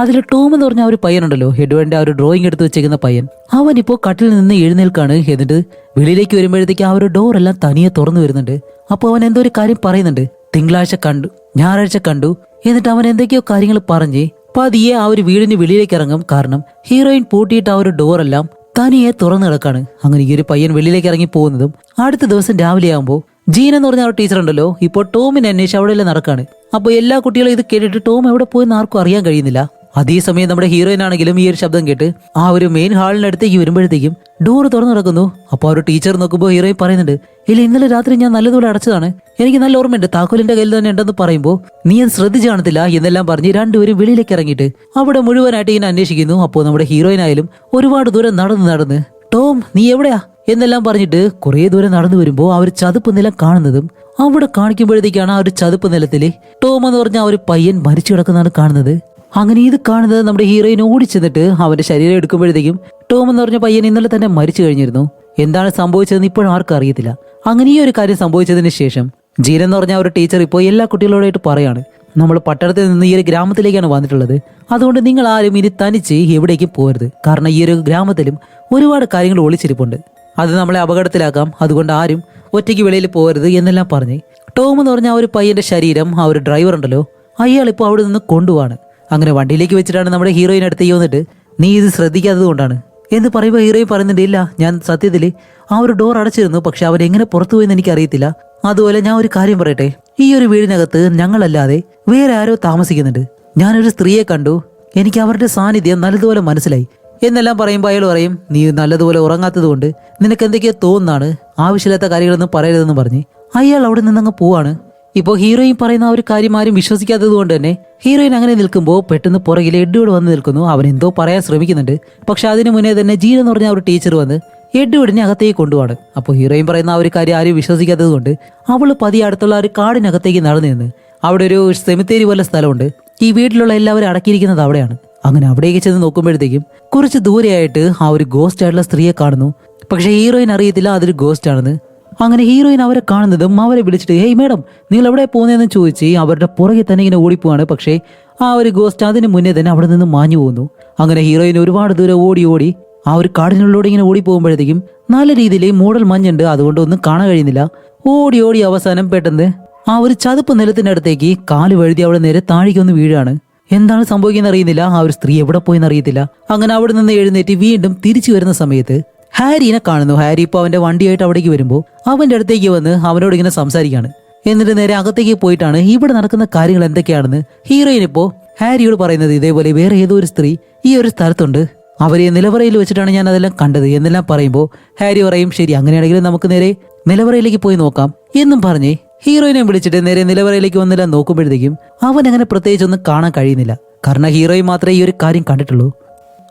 അതിൽ ടോം എന്ന് പറഞ്ഞ ഒരു പയ്യനുണ്ടല്ലോ എഡ്വേർഡിന്റെ ആ ഒരു ഡ്രോയിങ് എടുത്ത് വെച്ചേക്കുന്ന പയ്യൻ. അവൻ ഇപ്പോൾ കട്ടിൽ നിന്ന് എഴുന്നേൽക്കാണ്. എന്നിട്ട് വെളിയിലേക്ക് വരുമ്പോഴത്തേക്ക് ആ ഒരു ഡോർ എല്ലാം തനിയെ തുറന്നു വരുന്നുണ്ട്. അപ്പോൾ അവൻ എന്തോ ഒരു കാര്യം പറയുന്നുണ്ട്. തിങ്കളാഴ്ച കണ്ടു ഞായറാഴ്ച കണ്ടു. എന്നിട്ട് അവൻ എന്തൊക്കെയോ കാര്യങ്ങൾ പറഞ്ഞ് പതിയെ ആ ഒരു വീടിന് വെളിയിലേക്ക് ഇറങ്ങും. കാരണം ഹീറോയിൻ പൂട്ടിയിട്ട് ആ ഒരു ഡോറെല്ലാം തനിയെ തുറന്നു കിടക്കാണ്. അങ്ങനെ ഈ ഒരു പയ്യൻ വെളിയിലേക്ക് ഇറങ്ങി പോകുന്നതും അടുത്ത ദിവസം രാവിലെ ആകുമ്പോൾ ജീൻ എന്ന് പറഞ്ഞ ഒരു ടീച്ചർ ഉണ്ടല്ലോ ഇപ്പോൾ ടോമിനെ അന്വേഷിച്ച് അവിടെ എല്ലാം നടക്കാണ്. അപ്പോൾ എല്ലാ കുട്ടികളും ഇത് കേട്ടിട്ട് ടോം എവിടെ പോയെന്ന് ആർക്കും അറിയാൻ കഴിയുന്നില്ല. അതേസമയം നമ്മുടെ ഹീറോയിൻ ആണെങ്കിലും ഈ ഒരു ശബ്ദം കേട്ട് ആ ഒരു മെയിൻ ഹാളിനടുത്തേക്ക് വരുമ്പോഴത്തേക്കും ഡോർ തുറന്നു നടക്കുന്നു. അപ്പോൾ ആ ഒരു ടീച്ചർ നോക്കുമ്പോൾ ഹീറോയിൻ പറയുന്നുണ്ട് ഇല്ല ഇന്നലെ രാത്രി ഞാൻ നല്ലതുപോലെ അടച്ചതാണ്. എനിക്ക് നല്ല ഓർമ്മയുണ്ട്. താക്കോലിന്റെ കയ്യിൽ തന്നെ ഉണ്ടെന്ന് പറയുമ്പോൾ നീ അത് ശ്രദ്ധിച്ചു കാണത്തില്ല എന്നെല്ലാം പറഞ്ഞ് രണ്ടുപേരും വെളിയിലേക്ക് ഇറങ്ങിയിട്ട് അവിടെ മുഴുവനായിട്ട് ഇങ്ങനെ അന്വേഷിക്കുന്നു. അപ്പോൾ നമ്മുടെ ഹീറോയിൻ ആയാലും ഒരുപാട് ദൂരം നടന്ന് നടന്ന് ടോം നീ എവിടെയാ? എന്നെല്ലാം പറഞ്ഞിട്ട് കുറേ ദൂരം നടന്നു വരുമ്പോൾ ആ ഒരു ചതുപ്പ് നിലം കാണുന്നതും അവിടെ കാണിക്കുമ്പോഴത്തേക്കാണ് ആ ഒരു ചതുപ്പ് നിലത്തിൽ ടോം എന്ന് പറഞ്ഞ ആ ഒരു പയ്യൻ മരിച്ചു കിടക്കുന്നതാണ് കാണുന്നത്. അങ്ങനെ ഇത് കാണുന്നത് നമ്മുടെ ഹീറോയിൻ ഓടിച്ചെന്നിട്ട് അവന്റെ ശരീരം എടുക്കുമ്പോഴത്തേക്കും ടോം എന്ന് പറഞ്ഞ പയ്യൻ ഇന്നലെ തന്നെ മരിച്ചു കഴിഞ്ഞിരുന്നു. എന്താണ് സംഭവിച്ചതെന്ന് ഇപ്പോഴും ആർക്കും അറിയത്തില്ല. അങ്ങനെ ഈ ഒരു കാര്യം സംഭവിച്ചതിന് ശേഷം ജീരൻ എന്ന് പറഞ്ഞ ഒരു ടീച്ചർ ഇപ്പോൾ എല്ലാ കുട്ടികളോടായിട്ട് പറയാണ്. നമ്മൾ പട്ടണത്തിൽ നിന്ന് ഈ ഒരു ഗ്രാമത്തിലേക്കാണ് വന്നിട്ടുള്ളത്. അതുകൊണ്ട് നിങ്ങൾ ആരും ഇനി തനിച്ച് എവിടേക്കും പോകരുത്. കാരണം ഈ ഒരു ഗ്രാമത്തിലും ഒരുപാട് കാര്യങ്ങൾ ഒളിച്ചിരിപ്പുണ്ട്. അത് നമ്മളെ അപകടത്തിലാക്കാം. അതുകൊണ്ട് ആരും ഒറ്റയ്ക്ക് വെളിയിൽ പോകരുത് എന്നെല്ലാം പറഞ്ഞ് ടോം എന്ന് പറഞ്ഞ ആ ഒരു പയ്യന്റെ ശരീരം ആ ഒരു ഡ്രൈവർ ഉണ്ടല്ലോ അയാൾ ഇപ്പോൾ അവിടെ നിന്ന് കൊണ്ടുപോവാണ്. അങ്ങനെ വണ്ടിയിലേക്ക് വെച്ചിട്ടാണ് നമ്മുടെ ഹീറോയിൻ അടുത്തേക്ക് വന്നിട്ട് നീ ഇത് ശ്രദ്ധിക്കാത്തത് കൊണ്ടാണ്. എന്ന് പറയുമ്പോൾ ഹീറോയിൻ പറയുന്നുണ്ട് ഇല്ല ഞാൻ സത്യത്തിൽ ആ ഒരു ഡോർ അടച്ചിരുന്നു പക്ഷെ അവർ എങ്ങനെ പുറത്തു പോയെന്ന് എനിക്ക് അറിയത്തില്ല അതുപോലെ ഞാൻ ഒരു കാര്യം പറയട്ടെ. ഈ ഒരു വീടിനകത്ത് ഞങ്ങളല്ലാതെ വേറെ ആരോ താമസിക്കുന്നുണ്ട്. ഞാനൊരു സ്ത്രീയെ കണ്ടു. എനിക്ക് അവരുടെ സാന്നിധ്യം നല്ലതുപോലെ മനസ്സിലായി. എന്നെല്ലാം പറയുമ്പോൾ അയാൾ പറയും നീ നല്ലതുപോലെ ഉറങ്ങാത്തത് കൊണ്ട് നിനക്ക് എന്തൊക്കെയോ തോന്നുന്നതാണ് ആവശ്യമില്ലാത്ത കാര്യങ്ങളൊന്നും പറയരുതെന്ന് പറഞ്ഞ് അയാൾ അവിടെ നിന്നങ്ങ് പോവാണ്. ഇപ്പോൾ ഹീറോയിൻ പറയുന്ന ആ ഒരു കാര്യം ആരും വിശ്വസിക്കാത്തത് കൊണ്ട് തന്നെ ഹീറോയിൻ അങ്ങനെ നിൽക്കുമ്പോൾ പെട്ടെന്ന് പുറകിൽ എഡ്വേഡ് വന്ന് നിൽക്കുന്നു. അവൻ എന്തോ പറയാൻ ശ്രമിക്കുന്നുണ്ട്. പക്ഷെ അതിനു മുന്നേ തന്നെ ജീൻ എന്ന് പറഞ്ഞ ഒരു ടീച്ചർ വന്ന് എഡ്വേഡിനെ അകത്തേക്ക് കൊണ്ടുപോണ് അപ്പോൾ ഹീറോയിൻ പറയുന്ന ആ ഒരു കാര്യം ആരും വിശ്വസിക്കാത്തത് കൊണ്ട് അവൾ പതിയെ അടുത്തുള്ള ഒരു കാടിനകത്തേക്ക് നടന്നു നിന്ന് അവിടെ ഒരു സെമിത്തേരി പോലെ സ്ഥലമുണ്ട്. ഈ വീട്ടിലുള്ള എല്ലാവരും അടക്കിയിരിക്കുന്നത് അവിടെയാണ്. അങ്ങനെ അവിടേക്ക് ചെന്ന് നോക്കുമ്പോഴത്തേക്കും കുറച്ച് ദൂരെയായിട്ട് ആ ഒരു ഗോസ്റ്റ് ആയിട്ടുള്ള സ്ത്രീയെ കാണുന്നു. പക്ഷേ ഹീറോയിൻ അറിയത്തില്ല അതൊരു ഗോസ്റ്റ് ആണെന്ന്. അങ്ങനെ ഹീറോയിൻ അവരെ കാണുന്നതും അവരെ വിളിച്ചിട്ട് ഹേയ് മേഡം നിങ്ങൾ എവിടെ പോകുന്നതെന്ന് ചോദിച്ച് അവരുടെ പുറകെ തന്നെ ഇങ്ങനെ ഓടിപ്പോവാണ്. പക്ഷേ ആ ഒരു ഗോസ്റ്റ് അതിന് മുന്നേ തന്നെ അവിടെ നിന്ന് മാഞ്ഞു പോകുന്നു. അങ്ങനെ ഹീറോയിൻ ഒരുപാട് ദൂരം ഓടി ഓടി ആ ഒരു കാടിനുള്ളിലൂടെ ഇങ്ങനെ ഓടി പോകുമ്പോഴത്തേക്കും നല്ല രീതിയിൽ മൂടൽ മഞ്ഞുണ്ട്. അതുകൊണ്ട് ഒന്നും കാണാൻ കഴിയുന്നില്ല. ഓടി ഓടി അവസാനം പെട്ടെന്ന് ആ ഒരു ചതുപ്പ് നിലത്തിന്റെ അടുത്തേക്ക് കാൽ വഴുതി അവിടെ നേരെ താഴേക്ക് ഒന്ന് വീഴാണ്. എന്താണ് സംഭവിക്കുന്നത് അറിയുന്നില്ല. ആ ഒരു സ്ത്രീ എവിടെ പോയെന്ന് അറിയത്തില്ല. അങ്ങനെ അവിടെ നിന്ന് എഴുന്നേറ്റ് വീണ്ടും തിരിച്ചു വരുന്ന സമയത്ത് ഹാരിനെ കാണുന്നു. ഹാരി ഇപ്പോൾ അവന്റെ വണ്ടിയായിട്ട് അവിടേക്ക് വരുമ്പോൾ അവന്റെ അടുത്തേക്ക് വന്ന് അവനോട് ഇങ്ങനെ സംസാരിക്കാണ്. എന്നിട്ട് നേരെ അകത്തേക്ക് പോയിട്ടാണ് ഇവിടെ നടക്കുന്ന കാര്യങ്ങൾ എന്തൊക്കെയാണെന്ന് ഹീറോയിൻ ഇപ്പോ ഹാരിയോട് പറയുന്നത് ഇതേപോലെ വേറെ ഏതോ ഒരു സ്ത്രീ ഈ ഒരു സ്ഥലത്തുണ്ട്. അവരെ നിലവറയിൽ വെച്ചിട്ടാണ് ഞാൻ അതെല്ലാം കണ്ടത് എന്നെല്ലാം പറയുമ്പോൾ ഹാരി പറയും ശരി അങ്ങനെയാണെങ്കിൽ നമുക്ക് നേരെ നിലവറയിലേക്ക് പോയി നോക്കാം എന്നും പറഞ്ഞ് ഹീറോയിനെ വിളിച്ചിട്ട് നേരെ നിലവറയിലേക്ക് വന്നെല്ലാം നോക്കുമ്പോഴത്തേക്കും അവൻ അങ്ങനെ പ്രത്യേകിച്ചൊന്നും കാണാൻ കഴിയുന്നില്ല. കാരണം ഹീറോയിൻ മാത്രമേ ഈ ഒരു കാര്യം കണ്ടിട്ടുള്ളൂ.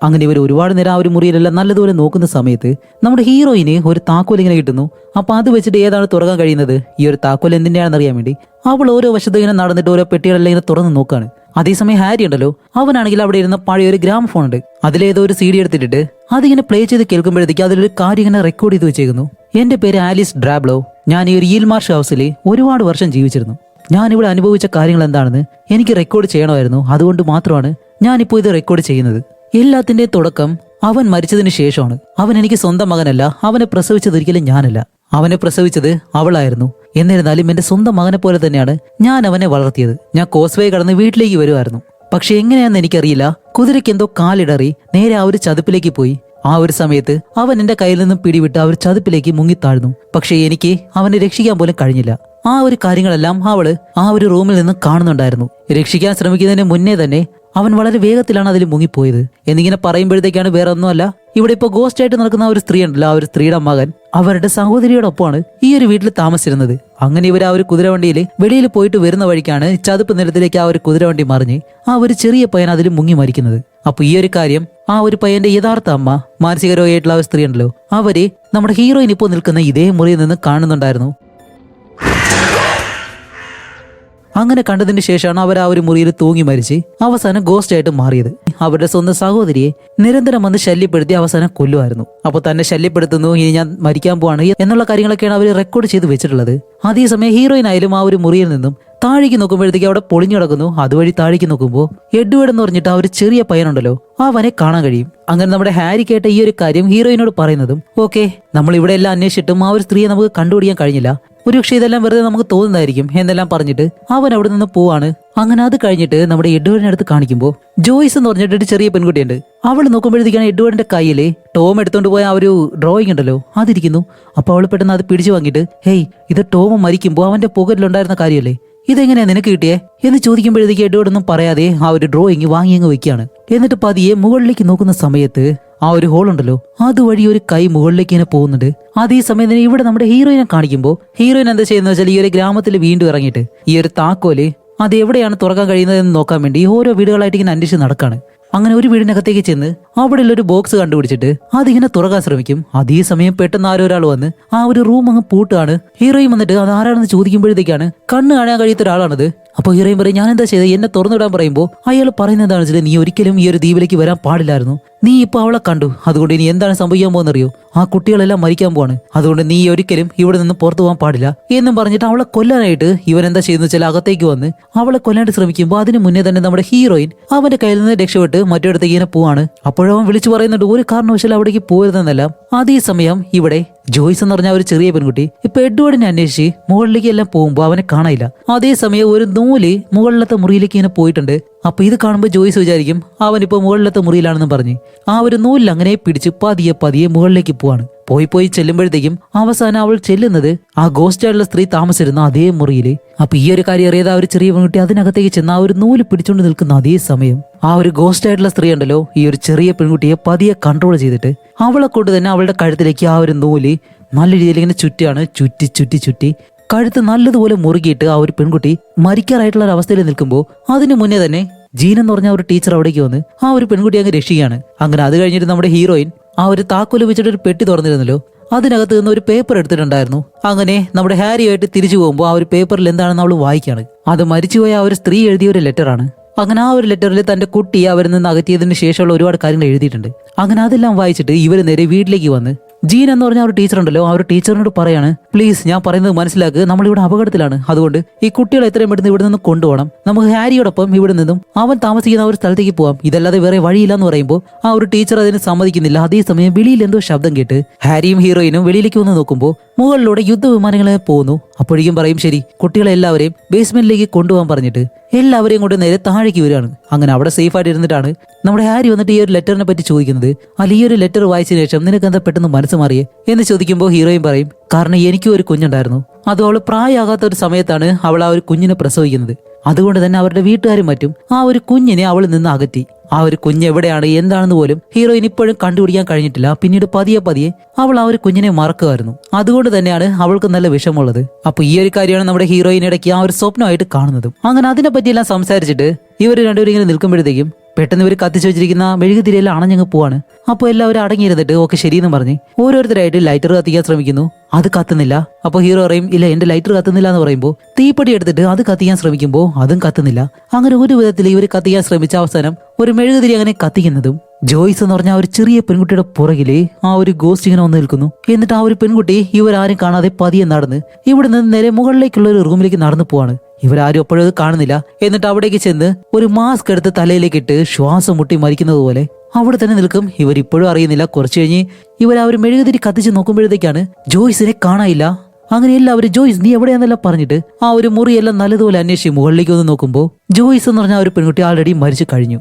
അങ്ങനെ ഇവർ ഒരുപാട് നേരം ആ ഒരു മുറിയിലെല്ലാം നല്ലതുപോലെ നോക്കുന്ന സമയത്ത് നമ്മുടെ ഹീറോയിന് ഒരു താക്കോൽ ഇങ്ങനെ കിട്ടുന്നു. അപ്പൊ അത് വെച്ചിട്ട് ഏതാണ് തുറക്കാൻ കഴിയുന്നത്? ഈ ഒരു താക്കോൽ എന്തിന്റെയാണെന്ന് അറിയാൻ വേണ്ടി. അവൾ ഓരോ വശത്തും ഇങ്ങനെ നടന്നിട്ട് ഓരോ പെട്ടികളെല്ലാം ഇങ്ങനെ തുറന്ന് നോക്കാണ്. അതേസമയം ഹാരി ഉണ്ടല്ലോ അവനാണെങ്കിൽ അവിടെ ഇരുന്ന പഴയ ഒരു ഗ്രാം ഫോൺ ഉണ്ട്. അതിലേതോ ഒരു സി ഡി എടുത്തിട്ട് അതിങ്ങനെ പ്ലേ ചെയ്ത് കേൾക്കുമ്പോഴത്തേക്ക് അതിലൊരു കാര്യം ഇങ്ങനെ റെക്കോർഡ് ചെയ്ത് വെച്ചേക്കുന്നു. എന്റെ പേര് ആലിസ് ഡ്രാബ്ലോ. ഞാൻ ഈ ഒരു ഈൽമാർഷ് ഹൗസിൽ ഒരുപാട് വർഷം ജീവിച്ചിരുന്നു. ഞാൻ ഇവിടെ അനുഭവിച്ച കാര്യങ്ങൾ എന്താണെന്ന് എനിക്ക് റെക്കോർഡ് ചെയ്യണമായിരുന്നു. അതുകൊണ്ട് മാത്രമാണ് ഞാനിപ്പോൾ ഇത് റെക്കോർഡ് ചെയ്യുന്നത്. എല്ലാത്തിന്റെ തുടക്കം അവൻ മരിച്ചതിന് ശേഷമാണ്. അവൻ എനിക്ക് സ്വന്തം മകനല്ല അവനെ പ്രസവിച്ചത് ഒരിക്കലും ഞാനല്ല. അവനെ പ്രസവിച്ചത് അവളായിരുന്നു. എന്നിരുന്നാലും എന്റെ സ്വന്തം മകനെ പോലെ തന്നെയാണ് ഞാൻ അവനെ വളർത്തിയത്. ഞാൻ കോസ്വേ കടന്ന് വീട്ടിലേക്ക് വരുമായിരുന്നു. പക്ഷെ എങ്ങനെയാണെന്ന് എനിക്കറിയില്ല. കുതിരയ്ക്ക് എന്തോ കാലിടറി നേരെ ആ ഒരു ചതുപ്പിലേക്ക് പോയി. ആ ഒരു സമയത്ത് അവൻ എന്റെ കയ്യിൽ നിന്നും പിടിവിട്ട് ആ ഒരു ചതുപ്പിലേക്ക് മുങ്ങിത്താഴ്ന്നു പക്ഷേ എനിക്ക് അവനെ രക്ഷിക്കാൻ പോലും കഴിഞ്ഞില്ല. ആ ഒരു കാര്യങ്ങളെല്ലാം അവൾ ആ ഒരു റൂമിൽ നിന്ന് കാണുന്നുണ്ടായിരുന്നു. രക്ഷിക്കാൻ ശ്രമിക്കുന്നതിന് മുന്നേ തന്നെ അവൻ വളരെ വേഗത്തിലാണ് അതിൽ മുങ്ങിപ്പോയത്. എന്നിങ്ങനെ പറയുമ്പോഴത്തേക്കാണ് വേറെ ഒന്നുമല്ല ഇവിടെ ഇപ്പൊ ഗോസ്റ്റ് ആയിട്ട് നടക്കുന്ന ഒരു സ്ത്രീ ഉണ്ടല്ലോ ആ ഒരു സ്ത്രീയുടെ മകൻ. അവരുടെ സഹോദരിയോടൊപ്പമാണ് ഈ ഒരു വീട്ടിൽ താമസിച്ചിരുന്നത്. അങ്ങനെ ഇവർ ആ ഒരു കുതിരവണ്ടിയിൽ വെളിയിൽ പോയിട്ട് വരുന്ന വഴിക്കാണ് ചതുപ്പ് നിലത്തിലേക്ക് ആ ഒരു കുതിരവണ്ടി മറിഞ്ഞ് ആ ഒരു ചെറിയ പയ്യൻ അതിൽ മുങ്ങി മരിക്കുന്നത്. അപ്പൊ ഈ ഒരു കാര്യം ആ ഒരു പയ്യന്റെ യഥാർത്ഥ അമ്മ മാനസിക രോഗിയായിട്ടുള്ള ആ ഒരു സ്ത്രീ ഉണ്ടല്ലോ അവർ നമ്മുടെ ഹീറോയിൻ ഇപ്പോൾ നിൽക്കുന്ന ഇതേ മുറിയിൽ നിന്ന് കാണുന്നുണ്ടായിരുന്നു. അങ്ങനെ കണ്ടതിന് ശേഷമാണ് അവർ ആ ഒരു മുറിയിൽ തൂങ്ങി മരിച്ച് അവസാനം ഗോസ്റ്റ് ആയിട്ട് മാറിയത്. അവരുടെ സ്വന്തം സഹോദരിയെ നിരന്തരം വന്ന് ശല്യപ്പെടുത്തി അവസാനം കൊല്ലുമായിരുന്നു. അപ്പോൾ തന്നെ ശല്യപ്പെടുത്തുന്നു ഇനി ഞാൻ മരിക്കാൻ പോവാണ് എന്നുള്ള കാര്യങ്ങളൊക്കെയാണ് അവർ റെക്കോർഡ് ചെയ്ത് വെച്ചിട്ടുള്ളത്. അതേസമയം ഹീറോയിൻ ആയാലും ആ ഒരു മുറിയിൽ നിന്നും താഴേക്ക് നോക്കുമ്പോഴത്തേക്ക് അവിടെ പൊളിഞ്ഞു കിടക്കുന്നു. അതുവഴി താഴേക്ക് നോക്കുമ്പോൾ എഡ്വേർഡ് എന്ന് പറഞ്ഞിട്ട് ആ ഒരു ചെറിയ പയ്യനുണ്ടല്ലോ. അവനെ കാണാൻ കഴിയും. അങ്ങനെ നമ്മുടെ ഹാരി കേട്ട ഈ ഒരു കാര്യം ഹീറോയിനോട് പറയുന്നതും ഓക്കെ നമ്മൾ ഇവിടെ എല്ലാം അന്വേഷിച്ചിട്ടും ആ ഒരു സ്ത്രീയെ നമുക്ക് കണ്ടുപിടിക്കാൻ കഴിഞ്ഞില്ല. ഒരുപക്ഷെ ഇതെല്ലാം വെറുതെ നമുക്ക് തോന്നുന്നതായിരിക്കും എന്നെല്ലാം പറഞ്ഞിട്ട് അവൻ അവിടെ നിന്ന് പോവാണ്. അങ്ങനെ അത് കഴിഞ്ഞിട്ട് നമ്മുടെ എഡ്വേർഡിനെ അടുത്ത് കാണിക്കുമ്പോൾ ജോയ്സ് എന്ന് പറഞ്ഞിട്ട് ഒരു ചെറിയ പെൺകുട്ടിയുണ്ട്. അവൾ നോക്കുമ്പോഴത്തേക്കാണ് എഡ്വേർഡിന്റെ കയ്യിൽ ടോം എടുത്തുകൊണ്ട് പോയ ആ ഒരു ഡ്രോയിങ് ഉണ്ടല്ലോ അതിരിക്കുന്നു. അപ്പോൾ അവൾ പെട്ടെന്ന് അത് പിടിച്ചു വാങ്ങിയിട്ട് ഹേയ് ഇത് ടോം മരിക്കുമ്പോൾ അവന്റെ പോക്കറ്റിലുണ്ടായിരുന്ന കാര്യമല്ലേ? ഇതെങ്ങനെയാ നിനക്ക് കിട്ടിയേ? എന്ന് ചോദിക്കുമ്പോഴത്തേക്ക് എഡ്വേർഡൊന്നും പറയാതെ ആ ഒരു ഡ്രോയിങ് വാങ്ങി അങ്ങ് വെക്കുകയാണ്. എന്നിട്ട് പതിയെ മുകളിലേക്ക് നോക്കുന്ന സമയത്ത് ആ ഒരു ഹോൾ ഉണ്ടല്ലോ അതുവഴി ഒരു കൈ മുകളിലേക്ക് ഇങ്ങനെ പോകുന്നുണ്ട്. അതേ സമയം തന്നെ ഇവിടെ നമ്മുടെ ഹീറോയിനെ കാണിക്കുമ്പോൾ ഹീറോയിൻ എന്താ ചെയ്യുന്നത് വെച്ചാൽ ഈ ഒരു ഗ്രാമത്തിൽ വീണ്ടും ഇറങ്ങിയിട്ട് ഈ ഒരു താക്കോൽ അത് എവിടെയാണ് തുറക്കാൻ കഴിയുന്നതെന്ന് നോക്കാൻ വേണ്ടി ഓരോ വീടുകളായിട്ട് ഇങ്ങനെ അന്വേഷിച്ച് നടക്കാണ്. അങ്ങനെ ഒരു വീടിനകത്തേക്ക് ചെന്ന് അവിടെയുള്ള ഒരു ബോക്സ് കണ്ടുപിടിച്ചിട്ട് അതിങ്ങനെ തുറക്കാൻ ശ്രമിക്കും. അതേസമയം പെട്ടെന്ന് ആരോ ഒരാൾ വന്ന് ആ ഒരു റൂം അങ്ങ് പൂട്ടാണ് ഹീറോയും വന്നിട്ട് അത് ആരാണെന്ന് ചോദിക്കുമ്പോഴത്തേക്കാണ് കണ്ണ് കാണാൻ കഴിയാത്ത ഒരാളാണത്. അപ്പൊ ഇറയും പറയും ഞാൻ എന്താ ചെയ്തത് എന്നെ തുറന്നിടാൻ പറയുമ്പോൾ അയാൾ പറയുന്നത് എന്താണെന്ന് വെച്ചാൽ നീ ഒരിക്കലും ഈ ഒരു ദ്വീപിലേക്ക് വരാൻ പാടില്ലായിരുന്നു. നീ ഇപ്പൊ അവളെ കണ്ടു. അതുകൊണ്ട് ഇനി എന്താണ് സംഭവിക്കാൻ പോകുന്നറിയോ? ആ കുട്ടികളെല്ലാം മരിക്കാൻ പോവാണ്. അതുകൊണ്ട് നീ ഒരിക്കലും ഇവിടെ നിന്ന് പുറത്തു പോകാൻ പാടില്ല. എന്നും പറഞ്ഞിട്ട് അവളെ കൊല്ലാനായിട്ട് ഇവൻ എന്താ ചെയ്യുന്ന വെച്ചാൽ അകത്തേക്ക് വന്ന് അവളെ കൊല്ലാനായിട്ട് ശ്രമിക്കുമ്പോൾ അതിന് മുന്നേ തന്നെ നമ്മുടെ ഹീറോയിൻ അവന്റെ കയ്യിൽ നിന്ന് രക്ഷപ്പെട്ട് മറ്റൊരിടത്തേക്ക് ഇങ്ങനെ പോവാണ്. അപ്പോഴവൻ വിളിച്ചു പറയുന്നുണ്ട് ഒരു കാരണവശാലും അവിടേക്ക് പോരുതെന്നെല്ലാം. അതേസമയം ഇവിടെ ജോയ്സ് എന്ന് പറഞ്ഞ ഒരു ചെറിയ പെൺകുട്ടി ഇപ്പൊ എഡ്വേർഡിനെ അന്വേഷിച്ച് മുകളിലേക്ക് എല്ലാം പോകുമ്പോൾ അവനെ കാണാനില്ല. അതേസമയം ഒരു നൂൽ മുകളിലത്തെ മുറിയിലേക്ക് ഇങ്ങനെ പോയിട്ടുണ്ട്. അപ്പൊ ഇത് കാണുമ്പോൾ ജോയ്സ് വിചാരിക്കും അവൻ ഇപ്പൊ മുകളിലത്തെ മുറിയിലാണെന്ന് പറഞ്ഞ് ആ ഒരു നൂലിൽ അങ്ങനെ പിടിച്ച് പതിയെ പതിയെ മുകളിലേക്ക് പോവാണ്. പോയി പോയി ചെല്ലുമ്പോഴത്തേക്കും അവസാനം അവൾ ചെല്ലുന്നത് ആ ഗോസ്റ്റ് സ്ത്രീ താമസിച്ചിരുന്ന അതേ മുറിയിൽ അപ്പൊ ഈ ഒരു കാര്യം അറിയാതെ ആ ഒരു ചെറിയ പെൺകുട്ടി അതിനകത്തേക്ക് ചെന്ന് ആ ഒരു നൂൽ പിടിച്ചുകൊണ്ട് നിൽക്കുന്ന അതേ സമയം ആ ഒരു ഗോസ്റ്റ് ആയിട്ടുള്ള സ്ത്രീ ഉണ്ടല്ലോ ഈ ഒരു ചെറിയ പെൺകുട്ടിയെ പതിയെ കൺട്രോൾ ചെയ്തിട്ട് അവളെ കൊണ്ട് തന്നെ അവളുടെ കഴുത്തിലേക്ക് ആ ഒരു നൂൽ നല്ല രീതിയിൽ ഇങ്ങനെ ചുറ്റിയാണ് ചുറ്റി ചുറ്റി ചുറ്റി കഴുത്ത് നല്ലതുപോലെ മുറുകിയിട്ട് ആ ഒരു പെൺകുട്ടി മരിക്കാറായിട്ടുള്ള ഒരു അവസ്ഥയിൽ നിൽക്കുമ്പോൾ അതിനു മുന്നേ തന്നെ ജീൻ എന്ന് പറഞ്ഞ ഒരു ടീച്ചർ അവിടേക്ക് വന്ന് ആ ഒരു പെൺകുട്ടി അങ്ങ് രക്ഷിക്കുകയാണ്. അങ്ങനെ അത് കഴിഞ്ഞിട്ട് നമ്മുടെ ഹീറോയിൻ ആ ഒരു താക്കോൽ വെച്ചിട്ട് ഒരു പെട്ടി തുറന്നിരുന്നല്ലോ. അതിനകത്ത് നിന്ന് ഒരു പേപ്പർ എടുത്തിട്ടുണ്ടായിരുന്നു. അങ്ങനെ നമ്മുടെ ഹാരിയായിട്ട് തിരിച്ചു പോകുമ്പോൾ ആ ഒരു പേപ്പറിൽ എന്താണെന്ന് അവൾ വായിക്കാണ്. അത് മരിച്ചുപോയ ആ ഒരു സ്ത്രീ എഴുതിയ ഒരു ലെറ്ററാണ് അങ്ങനെ ആ ഒരു ലെറ്ററിൽ തന്റെ കുട്ടി അവരിൽ നിന്ന് അകറ്റിയതിന് ശേഷമുള്ള ഒരുപാട് കാര്യങ്ങൾ എഴുതിയിട്ടുണ്ട്. അങ്ങനെ അതെല്ലാം വായിച്ചിട്ട് ഇവർ നേരെ വീട്ടിലേക്ക് വന്ന് ജീൻ എന്ന് പറഞ്ഞ ഒരു ടീച്ചർ ഉണ്ടല്ലോ ആ ഒരു ടീച്ചറിനോട് പറയാണ് പ്ലീസ് ഞാൻ പറയുന്നത് മനസ്സിലാക്കുക നമ്മളിവിടെ അപകടത്തിലാണ്. അതുകൊണ്ട് ഈ കുട്ടികളെ എത്രയും പെട്ടെന്ന് ഇവിടെ നിന്ന് കൊണ്ടുപോകണം. നമുക്ക് ഹാരിയോടൊപ്പം ഇവിടെ നിന്നും അവൻ താമസിക്കുന്ന ഒരു സ്ഥലത്തേക്ക് പോവാം. ഇതല്ലാതെ വേറെ വഴിയില്ല എന്ന് പറയുമ്പോൾ ആ ഒരു ടീച്ചർ അതിന് സമ്മതിക്കുന്നില്ല. അതേസമയം വെളിയിൽ എന്തോ ശബ്ദം കേട്ട് ഹാരിയും ഹീറോയിനും വെളിയിലേക്ക് വന്ന് നോക്കുമ്പോൾ മുകളിലൂടെ യുദ്ധവിമാനങ്ങളെ പോകുന്നു. അപ്പോഴേക്കും പറയും ശരി കുട്ടികളെ എല്ലാവരെയും ബേസ്മെന്റിലേക്ക് കൊണ്ടുപോകാൻ പറഞ്ഞിട്ട് എല്ലാവരെയും കൊണ്ട് നേരെ താഴേക്ക് വരികയാണ്. അങ്ങനെ അവിടെ സേഫ് ആയിട്ട് ഇരുന്നിട്ടാണ് നമ്മുടെ ഹാരി വന്നിട്ട് ഈ ഒരു ലെറ്ററിനെ പറ്റി ചോദിക്കുന്നത്. അല്ല ഈ ഒരു ലെറ്റർ വായിച്ചതിന് ശേഷം നിനക്ക് എന്താ പെട്ടെന്ന് മനസ്സ് മാറിയേ എന്ന് ചോദിക്കുമ്പോൾ ഹീറോയും പറയും കാരണം എനിക്കും ഒരു കുഞ്ഞുണ്ടായിരുന്നു. അത് അവൾ പ്രായമാകാത്ത ഒരു സമയത്താണ് അവൾ ആ ഒരു കുഞ്ഞിനെ പ്രസവിക്കുന്നത്. അതുകൊണ്ട് തന്നെ അവരുടെ വീട്ടുകാരും മറ്റും ആ ഒരു കുഞ്ഞിനെ അവളിൽ നിന്ന് അകറ്റി. ആ ഒരു കുഞ്ഞ് എവിടെയാണ് എന്താണെന്ന് പോലും ഹീറോയിൻ ഇപ്പോഴും കണ്ടുപിടിക്കാൻ കഴിഞ്ഞിട്ടില്ല. പിന്നീട് പതിയെ പതിയെ അവൾ ആ ഒരു കുഞ്ഞിനെ മറക്കുമായിരുന്നു അതുകൊണ്ട് തന്നെയാണ് അവൾക്ക് നല്ല വിഷമുള്ളത് അപ്പൊ ഈ ഒരു കാര്യമാണ് നമ്മുടെ ഹീറോയിൻ ഇടയ്ക്ക് ആ ഒരു സ്വപ്നമായിട്ട് കാണുന്നതും. അങ്ങനെ അതിനെ പറ്റിയെല്ലാം സംസാരിച്ചിട്ട് ഇവർ രണ്ടുപേരും ഇങ്ങനെ നിൽക്കുമ്പോഴത്തേക്കും പെട്ടെന്ന് ഇവർ കത്തിച്ചു വെച്ചിരിക്കുന്ന മെഴുകുതിരിയെല്ലാം അണഞ്ഞങ്ങ് പോവാണ്. അപ്പോൾ എല്ലാവരും അടങ്ങിയിരുന്നിട്ട് ഓക്കെ ശരിയെന്ന് പറഞ്ഞ് ഓരോരുത്തരായിട്ട് ലൈറ്റർ കത്തിക്കാൻ ശ്രമിക്കുന്നു. അത് കത്തുന്നില്ല. അപ്പോൾ ഹീറോ പറയും ഇല്ല എന്റെ ലൈറ്റർ കത്തുന്നില്ല എന്ന് പറയുമ്പോൾ തീപ്പെട്ടി എടുത്തിട്ട് അത് കത്തിക്കാൻ ശ്രമിക്കുമ്പോൾ അതും കത്തുന്നില്ല. അങ്ങനെ ഒരു വിധത്തിൽ ഇവർ കത്തിക്കാൻ ശ്രമിച്ച അവസാനം ഒരു മെഴുകുതിരി അങ്ങനെ കത്തിക്കുന്നതും ജോയ്സ് എന്ന് പറഞ്ഞ ഒരു ചെറിയ പെൺകുട്ടിയുടെ പുറകിൽ ആ ഒരു ഗോസ്റ്റ് ഇങ്ങനെ വന്ന് നിൽക്കുന്നു. എന്നിട്ട് ആ ഒരു പെൺകുട്ടി ഇവരാരും കാണാതെ പതിയെ നടന്ന് ഇവിടെ നിന്ന് നേരെ മുകളിലേക്കുള്ള ഒരു റൂമിലേക്ക് നടന്നു പോവാണ്. ഇവരാരും അപ്പോഴും കാണുന്നില്ല. എന്നിട്ട് അവിടേക്ക് ചെന്ന് ഒരു മാസ്ക് എടുത്ത് തലയിലേക്ക് ഇട്ട് ശ്വാസം മുട്ടി മരിക്കുന്നത് പോലെ അവിടെ തന്നെ നിൽക്കും. ഇവർ ഇപ്പോഴും അറിയുന്നില്ല. കുറച്ചു കഴിഞ്ഞ് ഇവർ ആ ഒരു മെഴുകുതിരി കത്തിച്ച് നോക്കുമ്പോഴത്തേക്കാണ് ജോയ്സിനെ കാണാനില്ല. അങ്ങനെ എല്ലാവരും ജോയ്സ് നീ എവിടെയാന്നെല്ലാം പറഞ്ഞിട്ട് ആ ഒരു മുറിയെല്ലാം നല്ലതുപോലെ അന്വേഷിച്ച് മുകളിലേക്ക് വന്ന് നോക്കുമ്പോൾ ജോയ്സ് എന്ന് പറഞ്ഞ ആ ഒരു പെൺകുട്ടി ആൾറെഡി മരിച്ചു കഴിഞ്ഞു.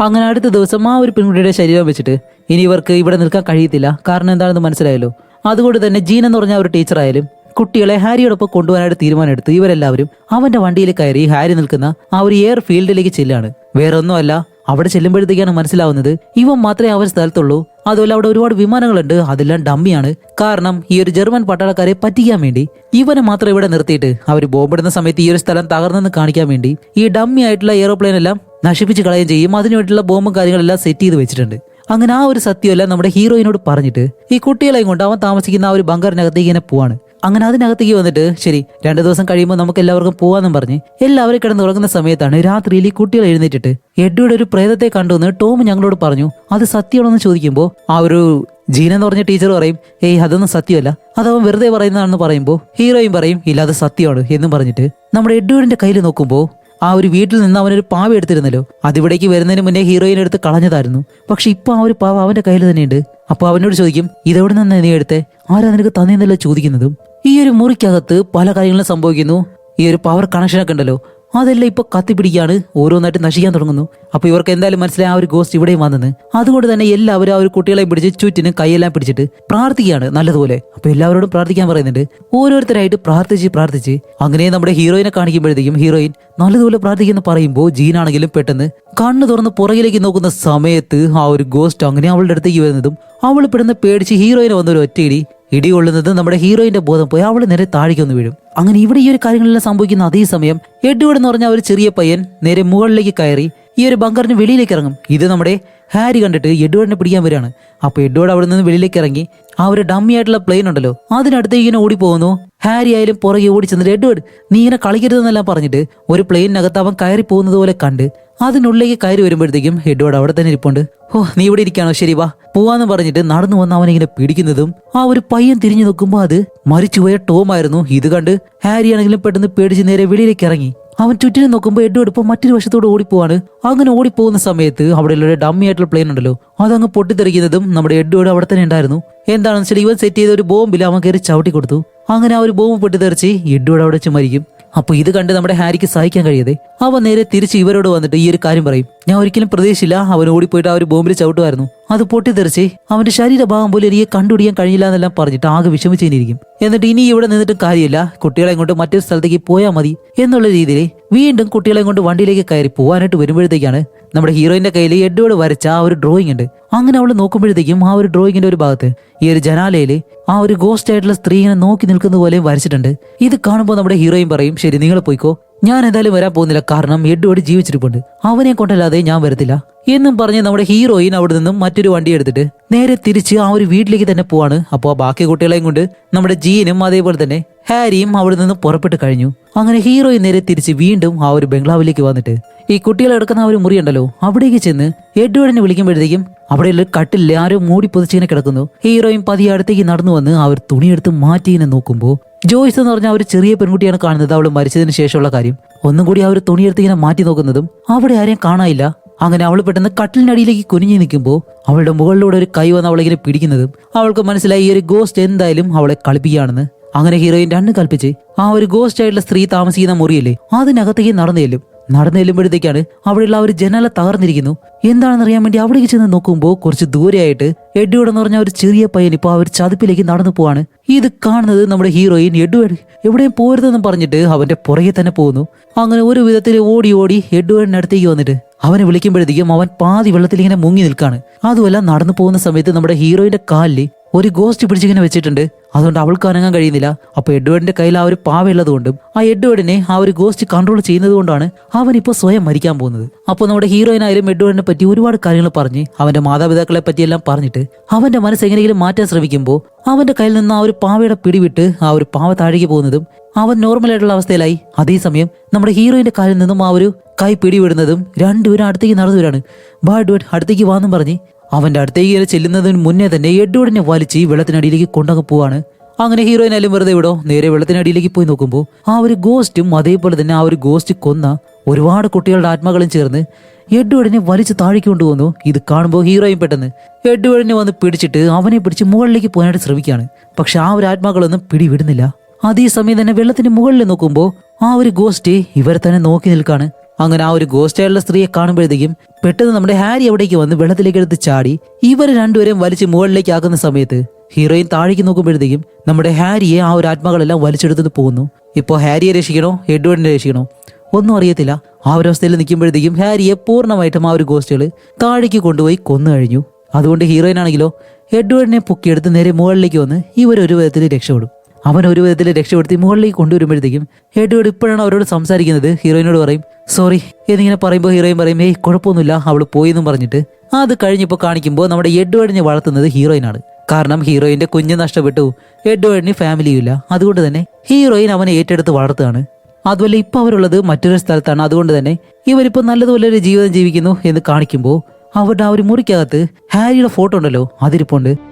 അങ്ങനെ അടുത്ത ദിവസം ആ ഒരു പെൺകുട്ടിയുടെ ശരീരം വെച്ചിട്ട് ഇനി ഇവർക്ക് ഇവിടെ നിൽക്കാൻ കഴിയത്തില്ല. കാരണം എന്താണെന്ന് മനസ്സിലായല്ലോ? അതുകൊണ്ട് തന്നെ ജീൻ എന്ന് പറഞ്ഞ ഒരു ടീച്ചറായാലും കുട്ടികളെ ഹാരിയോടൊപ്പം കൊണ്ടുപോകാനായിട്ട് തീരുമാനമെടുത്ത് ഇവരെല്ലാവരും അവന്റെ വണ്ടിയിൽ കയറി ഹാരി നിൽക്കുന്ന ആ ഒരു എയർ ഫീൽഡിലേക്ക് ചെല്ലാണ്. വേറെ ഒന്നുമല്ല അവിടെ ചെല്ലുമ്പോഴത്തേക്കാണ് മനസ്സിലാവുന്നത് ഇവൻ മാത്രമേ അവർ സ്ഥലത്തുള്ളൂ. അതുപോലെ അവിടെ ഒരുപാട് വിമാനങ്ങളുണ്ട്. അതെല്ലാം ഡമ്മിയാണ്. കാരണം ഈ ഒരു ജർമ്മൻ പട്ടാളക്കാരെ പറ്റിക്കാൻ വേണ്ടി. ഇവനെ മാത്രം ഇവിടെ നിർത്തിയിട്ട് അവർ ബോംബിടുന്ന സമയത്ത് ഈ ഒരു സ്ഥലം തകർന്നെന്ന് കാണിക്കാൻ വേണ്ടി ഈ ഡമ്മി ആയിട്ടുള്ള എയറോപ്ലെയിൻ എല്ലാം നശിപ്പിച്ച് കളയുകയും ചെയ്യും. അതിനുവേണ്ടിയുള്ള ബോംബ് ബോംബും കാര്യങ്ങളെല്ലാം സെറ്റ് ചെയ്ത് വെച്ചിട്ടുണ്ട്. അങ്ങനെ ആ ഒരു സത്യമല്ല നമ്മുടെ ഹീറോയിനോട് പറഞ്ഞിട്ട് ഈ കുട്ടികളെയും കൊണ്ട് അവൻ താമസിക്കുന്ന ആ ഒരു ബങ്കറിനകത്തേക്ക് ഇങ്ങനെ പോവാണ്. അങ്ങനെ അതിനകത്തേക്ക് വന്നിട്ട് ശരി രണ്ടു ദിവസം കഴിയുമ്പോൾ നമുക്ക് എല്ലാവർക്കും പോവാന്നും പറഞ്ഞ് എല്ലാവരും കിടന്ന് ഉറങ്ങുന്ന സമയത്താണ് രാത്രിയിൽ ഈ കുട്ടികൾ എഴുന്നേറ്റിട്ട് എഡ്വിയുടെ ഒരു പ്രേതത്തെ കണ്ടുവന്ന് ടോം ഞങ്ങളോട് പറഞ്ഞു അത് സത്യമാണോ എന്ന് ചോദിക്കുമ്പോൾ ആ ഒരു ജീന എന്ന് പറഞ്ഞ ടീച്ചർ പറയും ഏയ് അതൊന്നും സത്യമല്ല. അതവൻ വെറുതെ പറയുന്നതാണെന്ന് പറയുമ്പോൾ ഹീറോയും പറയും ഇല്ല അത് സത്യമാണ് എന്നും പറഞ്ഞിട്ട് നമ്മുടെ എഡ്വേർഡിന്റെ കയ്യിൽ നോക്കുമ്പോൾ ആ ഒരു വീട്ടിൽ നിന്ന് അവനൊരു പാവ എടുത്തിരുന്നല്ലോ. അതിവിടേക്ക് വരുന്നതിന് മുന്നേ ഹീറോയിൻ എടുത്ത് കളഞ്ഞതായിരുന്നു. പക്ഷെ ഇപ്പൊ ആ ഒരു പാവ അവന്റെ കയ്യിൽ തന്നെയുണ്ട്. അപ്പൊ അവനോട് ചോദിക്കും ഇതെവിടെ നിന്ന് നീ എടുത്തേ? ആരാ നിനക്ക് തന്നെയെന്നല്ല ചോദിക്കുന്നതും? ഈ ഒരു മുറിക്കകത്ത് പല കാര്യങ്ങളും സംഭവിക്കുന്നു. ഈ ഒരു പവർ കണക്ഷനൊക്കെ ഉണ്ടല്ലോ. അതെല്ലാം ഇപ്പൊ കത്തിപ്പിടിക്കാണ് ഓരോന്നായിട്ട് നശിക്കാൻ തുടങ്ങുന്നു. അപ്പൊ ഇവർക്ക് എന്തായാലും മനസ്സിലായി ആ ഒരു ഗോസ്റ്റ് ഇവിടെയും വന്നെന്ന്. അതുകൊണ്ട് തന്നെ എല്ലാവരും ആ ഒരു കുട്ടികളെ പിടിച്ച് ചുറ്റിന് കൈയെല്ലാം പിടിച്ചിട്ട് പ്രാർത്ഥിക്കുകയാണ് നല്ലതുപോലെ. അപ്പൊ എല്ലാവരോടും പ്രാർത്ഥിക്കാൻ പറയുന്നുണ്ട്. ഓരോരുത്തരായിട്ട് പ്രാർത്ഥിച്ച് പ്രാർത്ഥിച്ച് അങ്ങനെ നമ്മുടെ ഹീറോയിനെ കാണിക്കുമ്പോഴത്തേക്കും ഹീറോയിൻ നല്ലതുപോലെ പ്രാർത്ഥിക്കുന്ന പറയുമ്പോൾ ജീനാണെങ്കിലും പെട്ടെന്ന് കണ്ണു തുറന്ന് പുറകിലേക്ക് നോക്കുന്ന സമയത്ത് ആ ഒരു ഗോസ്റ്റ് അങ്ങനെ അവളുടെ അടുത്തേക്ക് വരുന്നതും അവൾ പെടുന്ന പേടിച്ച് ഹീറോയിനെ വന്നൊരു ഒറ്റയിടി ഇടി കൊള്ളുന്നത് നമ്മുടെ ഹീറോയിന്റെ ബോധം പോയി അവൾ നേരെ താഴേക്കൊന്ന് വീഴും. അങ്ങനെ ഇവിടെ ഈ ഒരു കാര്യങ്ങളെല്ലാം സംഭവിക്കുന്ന അതേ സമയം എഡ്വേർഡ് എന്ന് പറഞ്ഞ ഒരു ചെറിയ പയ്യൻ നേരെ മുകളിലേക്ക് കയറി ഈ ഒരു ബങ്കറിന് വെളിയിലേക്ക് ഇറങ്ങും. ഇത് നമ്മുടെ ഹാരി കണ്ടിട്ട് എഡ്വേർഡിനെ പിടിക്കാൻ വരികയാണ്. അപ്പൊ എഡ്വേർഡ് അവിടെ നിന്ന് വെളിയിലേക്ക് ഇറങ്ങി ആ ഒരു ഡമ്മി ആയിട്ടുള്ള പ്ലെയിൻ ഉണ്ടല്ലോ അതിനടുത്തേക്ക് ഇങ്ങനെ ഓടി പോകുന്നു ഹാരി ആയാലും പുറകെ ഓടി ചെന്നിട്ട് എഡ്വേർഡ് നീ ഇങ്ങനെ കളിക്കരുതെന്നെല്ലാം പറഞ്ഞിട്ട് ഒരു പ്ലെയിനകത്ത് അവൻ കയറി പോകുന്നത് പോലെ കണ്ട് അതിനുള്ളിലേക്ക് കയറി വരുമ്പോഴത്തേക്കും എഡ്വേർഡ് അവിടെ തന്നെ ഇരിപ്പുണ്ട്. ഓ നീ ഇവിടെ ഇരിക്കാണോ ശരി വാ പോവാന്ന് പറഞ്ഞിട്ട് നടന്നു വന്ന് അവൻ ഇങ്ങനെ പിടിക്കുന്നതും ആ ഒരു പയ്യൻ തിരിഞ്ഞു നോക്കുമ്പോൾ അത് മരിച്ചുപോയ ടോം ആയിരുന്നു ഇത് കണ്ട് ഹാരി ആണെങ്കിലും പെട്ടെന്ന് പേടിച്ച് നേരെ വെളിയിലേക്ക് ഇറങ്ങി. അവൻ ചുറ്റിനെ നോക്കുമ്പോൾ എഡ്വേർഡ് ഇപ്പോൾ മറ്റൊരു വശത്തോട് ഓടിപ്പോവാണ്. അങ്ങനെ ഓടിപ്പോകുന്ന സമയത്ത് അവിടെയുള്ള ഒരു ഡമ്മി ആയിട്ടുള്ള പ്ലെയിൻ ഉണ്ടല്ലോ. അതങ്ങ് പൊട്ടിത്തെറിക്കുന്നതും നമ്മുടെ എഡ്വേർഡ് അവിടെ തന്നെ ഉണ്ടായിരുന്നു. എന്താണെന്ന് വെച്ചാൽ ഇവൻ സെറ്റ് ചെയ്ത ഒരു ബോംബിൽ അവൻ കയറി ചവിട്ടി കൊടുത്തു. അങ്ങനെ ആ ഒരു ബോംബ് പൊട്ടിത്തെറിച്ച് എഡ്വേർഡ് അവിടെ വെച്ച് മരിക്കും. അപ്പൊ ഇത് കണ്ട് നമ്മുടെ ഹാരിക്ക് സഹിക്കാൻ കഴിയാതെ. അവൻ നേരെ തിരിച്ച് ഇവരോട് വന്നിട്ട് ഈ ഒരു കാര്യം പറയും. ഞാൻ ഒരിക്കലും പ്രതീക്ഷിച്ചില്ല അവൻ ഓടിപ്പോയിട്ട് ആ ഒരു ബോംബിൽ ചവിട്ടുമായിരുന്നു. അത് പൊട്ടിത്തെറിച്ച് അവന്റെ ശരീരഭാഗം പോലും എനിക്ക് കണ്ടുപിടിക്കാൻ കഴിഞ്ഞില്ല എന്നെല്ലാം പറഞ്ഞിട്ട് ആകെ വിഷമിച്ചിരിക്കും. എന്നിട്ട് ഇനി ഇവിടെ നിന്നിട്ടും കാര്യമില്ല. കുട്ടികളെ കൊണ്ട് മറ്റൊരു സ്ഥലത്തേക്ക് പോയാൽ മതി എന്നുള്ള രീതിയിൽ വീണ്ടും കുട്ടികളെ കൊണ്ട് വണ്ടിയിലേക്ക് കയറി പോകാനായിട്ട് വരുമ്പോഴത്തേക്കാണ് നമ്മുടെ ഹീറോയിന്റെ കയ്യിൽ എഡ്വേർഡ് വരച്ച ആ ഒരു ഡ്രോയിങ് ഉണ്ട്. അങ്ങനെ അവൾ നോക്കുമ്പോഴത്തേക്കും ആ ഒരു ഡ്രോയിങ്ങിന്റെ ഒരു ഭാഗത്ത് ഈ ഒരു ജനാലയിൽ ആ ഒരു ഗോസ്റ്റ് ആയിട്ടുള്ള സ്ത്രീ ഇങ്ങനെ നോക്കി നിൽക്കുന്ന പോലെ വരച്ചിട്ടുണ്ട്. ഇത് കാണുമ്പോൾ നമ്മുടെ ഹീറോയിൻ പറയും ശരി നിങ്ങൾ പോയിക്കോ. ഞാൻ എന്തായാലും വരാൻ പോകുന്നില്ല. കാരണം എഡ്വേർഡ് ജീവിച്ചിരിപ്പുണ്ട്. അവനെ കൊണ്ടല്ലാതെ ഞാൻ വരത്തില്ല. എന്നും പറഞ്ഞ് നമ്മുടെ ഹീറോയിൻ അവിടെ നിന്നും മറ്റൊരു വണ്ടി എടുത്തിട്ട് നേരെ തിരിച്ച് ആ ഒരു വീട്ടിലേക്ക് തന്നെ പോവാണ്. അപ്പോൾ ആ ബാക്കി കുട്ടികളെയും കൊണ്ട് നമ്മുടെ ജീനും അതേപോലെ തന്നെ ഹാരിയും അവിടെ നിന്ന് പുറപ്പെട്ട് കഴിഞ്ഞു. അങ്ങനെ ഹീറോയിൻ നേരെ തിരിച്ച് വീണ്ടും ആ ഒരു ബംഗ്ലാവിലേക്ക് വന്നിട്ട് ഈ കുട്ടികൾ എടുക്കുന്ന ആ ഒരു മുറി ഉണ്ടല്ലോ അവിടേക്ക് ചെന്ന് എഡ്വേർഡിനെ വിളിക്കുമ്പോഴത്തേക്കും അവിടെയുള്ള കട്ടിൽ മൂടി പൊതിച്ചിങ്ങനെ കിടക്കുന്നു. ഹീറോയിൻ പതിയെ അടുത്തേക്ക് നടന്നു വന്ന് അവർ തുണിയെടുത്ത് മാറ്റി നോക്കുമ്പോൾ ജോയ്സ് എന്ന് പറഞ്ഞ ഒരു ചെറിയ പെൺകുട്ടിയാണ് കാണുന്നത്. അവൾ മരിച്ചതിന് ശേഷമുള്ള കാര്യം. ഒന്നും കൂടി ആ ഒരു തുണിയെടുത്ത് ഇങ്ങനെ മാറ്റി നോക്കുന്നതും അവിടെ ആരെയും കാണാനില്ല. അങ്ങനെ അവൾ പെട്ടെന്ന് കട്ടിലിനടിയിലേക്ക് കുനിഞ്ഞു നിൽക്കുമ്പോൾ അവളുടെ മുകളിലൂടെ ഒരു കൈ വന്ന് അവളിങ്ങനെ പിടിക്കുന്നതും അവൾക്ക് മനസ്സിലായി ഈ ഒരു ഗോസ്റ്റ് എന്തായാലും അവളെ കളിപ്പിക്കുകയാണെന്ന്. അങ്ങനെ ഹീറോയിൻ രണ്ട് കൽപ്പിച്ച് ആ ഒരു ഗോസ്റ്റ് ആയിട്ടുള്ള സ്ത്രീ താമസിക്കുന്ന മുറിയില്ലേ അതിനകത്തേക്ക് നടന്നു ചെല്ലും. നടന്നു ചെല്ലുമ്പോഴത്തേക്കാണ് അവിടെയുള്ള ഒരു ജനല തകർന്നിരിക്കുന്നു. എന്താണെന്ന് അറിയാൻ വേണ്ടി അവിടേക്ക് ചെന്ന് നോക്കുമ്പോൾ കുറച്ച് ദൂരെയായിട്ട് എഡ്ഡിയോടെന്ന് പറഞ്ഞ ഒരു ചെറിയ പയ്യൻ ഇപ്പോൾ ആ ഒരു ചതുപ്പിലേക്ക് നടന്നു പോവാണ്. ഇത് കാണുന്നത് നമ്മുടെ ഹീറോയിൻ എഡ്വേർഡ്. എവിടെയും പോരുതെന്നും പറഞ്ഞിട്ട് അവന്റെ പുറകെ തന്നെ പോകുന്നു. അങ്ങനെ ഒരു വിധത്തിൽ ഓടി ഓടി എഡ്വേർഡിന്റെ അടുത്തേക്ക് വന്നിട്ട് അവനെ വിളിക്കുമ്പോഴത്തേക്കും അവൻ പാതി വെള്ളത്തിൽ ഇങ്ങനെ മുങ്ങി നിൽക്കാണ്. അതുമല്ല നടന്നു പോകുന്ന സമയത്ത് നമ്മുടെ ഹീറോയിന്റെ കാലിൽ ഒരു ഗോസ്റ്റ് പിടിച്ചിങ്ങനെ വെച്ചിട്ടുണ്ട്. അതുകൊണ്ട് അവൾക്ക് അനങ്ങാൻ കഴിയുന്നില്ല. അപ്പൊ എഡ്വേർഡിന്റെ കയ്യിൽ ആ ഒരു പാവയുള്ളതുകൊണ്ടും ആ എഡ്വേർഡിനെ ആ ഒരു ഗോസ്റ്റ് കൺട്രോൾ ചെയ്യുന്നത് കൊണ്ടാണ് അവൻ ഇപ്പോൾ സ്വയം മരിക്കാൻ പോകുന്നത്. അപ്പോൾ നമ്മുടെ ഹീറോയിനായാലും എഡ്വേർഡിനെ പറ്റി ഒരുപാട് കാര്യങ്ങൾ പറഞ്ഞ് അവന്റെ മാതാപിതാക്കളെ പറ്റിയെല്ലാം പറഞ്ഞിട്ട് അവന്റെ മനസ്സ് എങ്ങനെയെങ്കിലും മാറ്റാൻ ശ്രമിക്കുമ്പോൾ അവന്റെ കയ്യിൽ നിന്ന് ആ ഒരു പാവയുടെ പിടിവിട്ട് ആ ഒരു പാവ താഴേക്ക് പോകുന്നതും അവൻ നോർമലായിട്ടുള്ള അവസ്ഥയിലായി. അതേസമയം നമ്മുടെ ഹീറോയിന്റെ കാലിൽ നിന്നും ആ ഒരു കൈ പിടിവിടുന്നതും രണ്ടുപേരും അടുത്തേക്ക് നടന്നു വരാണ് ബാ എഡ്വേർഡ് അടുത്തേക്ക് വാന്നും പറഞ്ഞ് അവന്റെ അടുത്തേക്ക് ഇങ്ങനെ ചെല്ലുന്നതിന് മുന്നേ തന്നെ എഡ്വേർഡിനെ വലിച്ച് വെള്ളത്തിനടിയിലേക്ക് കൊണ്ടൊക്കെ പോവാണ്. അങ്ങനെ ഹീറോയിനായാലും വെറുതെ വിടോ. നേരെ വെള്ളത്തിനടിയിലേക്ക് പോയി നോക്കുമ്പോൾ ആ ഒരു ഗോസ്റ്റും അതേപോലെ തന്നെ ആ ഒരു ഗോസ്റ്റ് കൊന്ന ഒരുപാട് കുട്ടികളുടെ ആത്മാക്കളും ചേർന്ന് എഡ്വേർഡിനെ വലിച്ചു താഴേക്ക് കൊണ്ടുവന്നു. ഇത് കാണുമ്പോൾ ഹീറോയും പെട്ടെന്ന് എഡ്വേർഡിനെ വന്ന് പിടിച്ചിട്ട് അവനെ പിടിച്ച് മുകളിലേക്ക് പോകാനായിട്ട് ശ്രമിക്കുകയാണ്. പക്ഷെ ആ ഒരു ആത്മാക്കളൊന്നും പിടിവിടുന്നില്ല. അതേസമയം തന്നെ വെള്ളത്തിന്റെ മുകളിൽ നോക്കുമ്പോൾ ആ ഒരു ഗോസ്റ്റ് ഇവരെ തന്നെ നോക്കി നിൽക്കാണ്. അങ്ങനെ ആ ഒരു ഗോസ്റ്റായുള്ള സ്ത്രീയെ കാണുമ്പോഴത്തേക്കും പെട്ടെന്ന് നമ്മുടെ ഹാരി അവിടേക്ക് വന്ന് വെള്ളത്തിലേക്ക് എടുത്ത് ചാടി ഇവരെ രണ്ടുപേരെയും വലിച്ച് മുകളിലേക്ക് ആക്കുന്ന സമയത്ത് ഹീറോയിൻ താഴേക്ക് നോക്കുമ്പോഴത്തേക്കും നമ്മുടെ ഹാരിയെ ആ ഒരു ആത്മാക്കളെല്ലാം വലിച്ചെടുത്തിട്ട് പോകുന്നു. ഇപ്പോൾ ഹാരിയെ രക്ഷിക്കണോ? എഡ്വേർഡിനെ രക്ഷിക്കണോ? ഒന്നും അറിയത്തില്ല. ആ ഒരു അവസ്ഥയിൽ നിൽക്കുമ്പോഴത്തേക്കും ഹാരിയെ പൂർണമായിട്ടും ആ ഒരു ഗോസ്റ്റുകൾ താഴേക്ക് കൊണ്ടുപോയി കൊന്നു കഴിഞ്ഞു. അതുകൊണ്ട് ഹീറോയിൻ ആണെങ്കിലോ എഡ്വേർഡിനെ പൊക്കിയെടുത്ത് നേരെ മുകളിലേക്ക് വന്ന് ഇവർ ഒരു വിധത്തിൽ രക്ഷപ്പെടും. അവൻ ഒരു വിധത്തിൽ രക്ഷപ്പെടുത്തി മുകളിലേക്ക് കൊണ്ടുവരുമ്പോഴത്തേക്കും എഡ്വേർഡ് ഇപ്പോഴാണ് അവരോട് സംസാരിക്കുന്നത്. ഹീറോയിനോട് പറയും സോറി എന്നിങ്ങനെ പറയുമ്പോൾ ഹീറോയിൻ പറയും ഏയ് കുഴപ്പമൊന്നുമില്ല അവൾ പോയി എന്നും പറഞ്ഞിട്ട് അത് കഴിഞ്ഞപ്പോൾ കാണിക്കുമ്പോൾ നമ്മുടെ എഡ്വേർഡിനെ വളർത്തുന്നത് ഹീറോയിനാണ് കാരണം ഹീറോയിന്റെ കുഞ്ഞ് നഷ്ടപ്പെട്ടു എഡ്വേർഡിന് ഫാമിലിയും ഇല്ല. അതുകൊണ്ട് തന്നെ ഹീറോയിൻ അവനെ ഏറ്റെടുത്ത് വളർത്തുകയാണ്. അതുപോലെ ഇപ്പൊ അവരുള്ളത് മറ്റൊരു സ്ഥലത്താണ്. അതുകൊണ്ട് തന്നെ ഇവരിപ്പോ നല്ലതുപോലെ ഒരു ജീവിതം ജീവിക്കുന്നു എന്ന് കാണിക്കുമ്പോൾ അവരുടെ ആ ഒരു മുറിക്കകത്ത് ഹാരിയുടെ ഫോട്ടോ ഉണ്ടല്ലോ അതിരിപ്പുണ്ട്.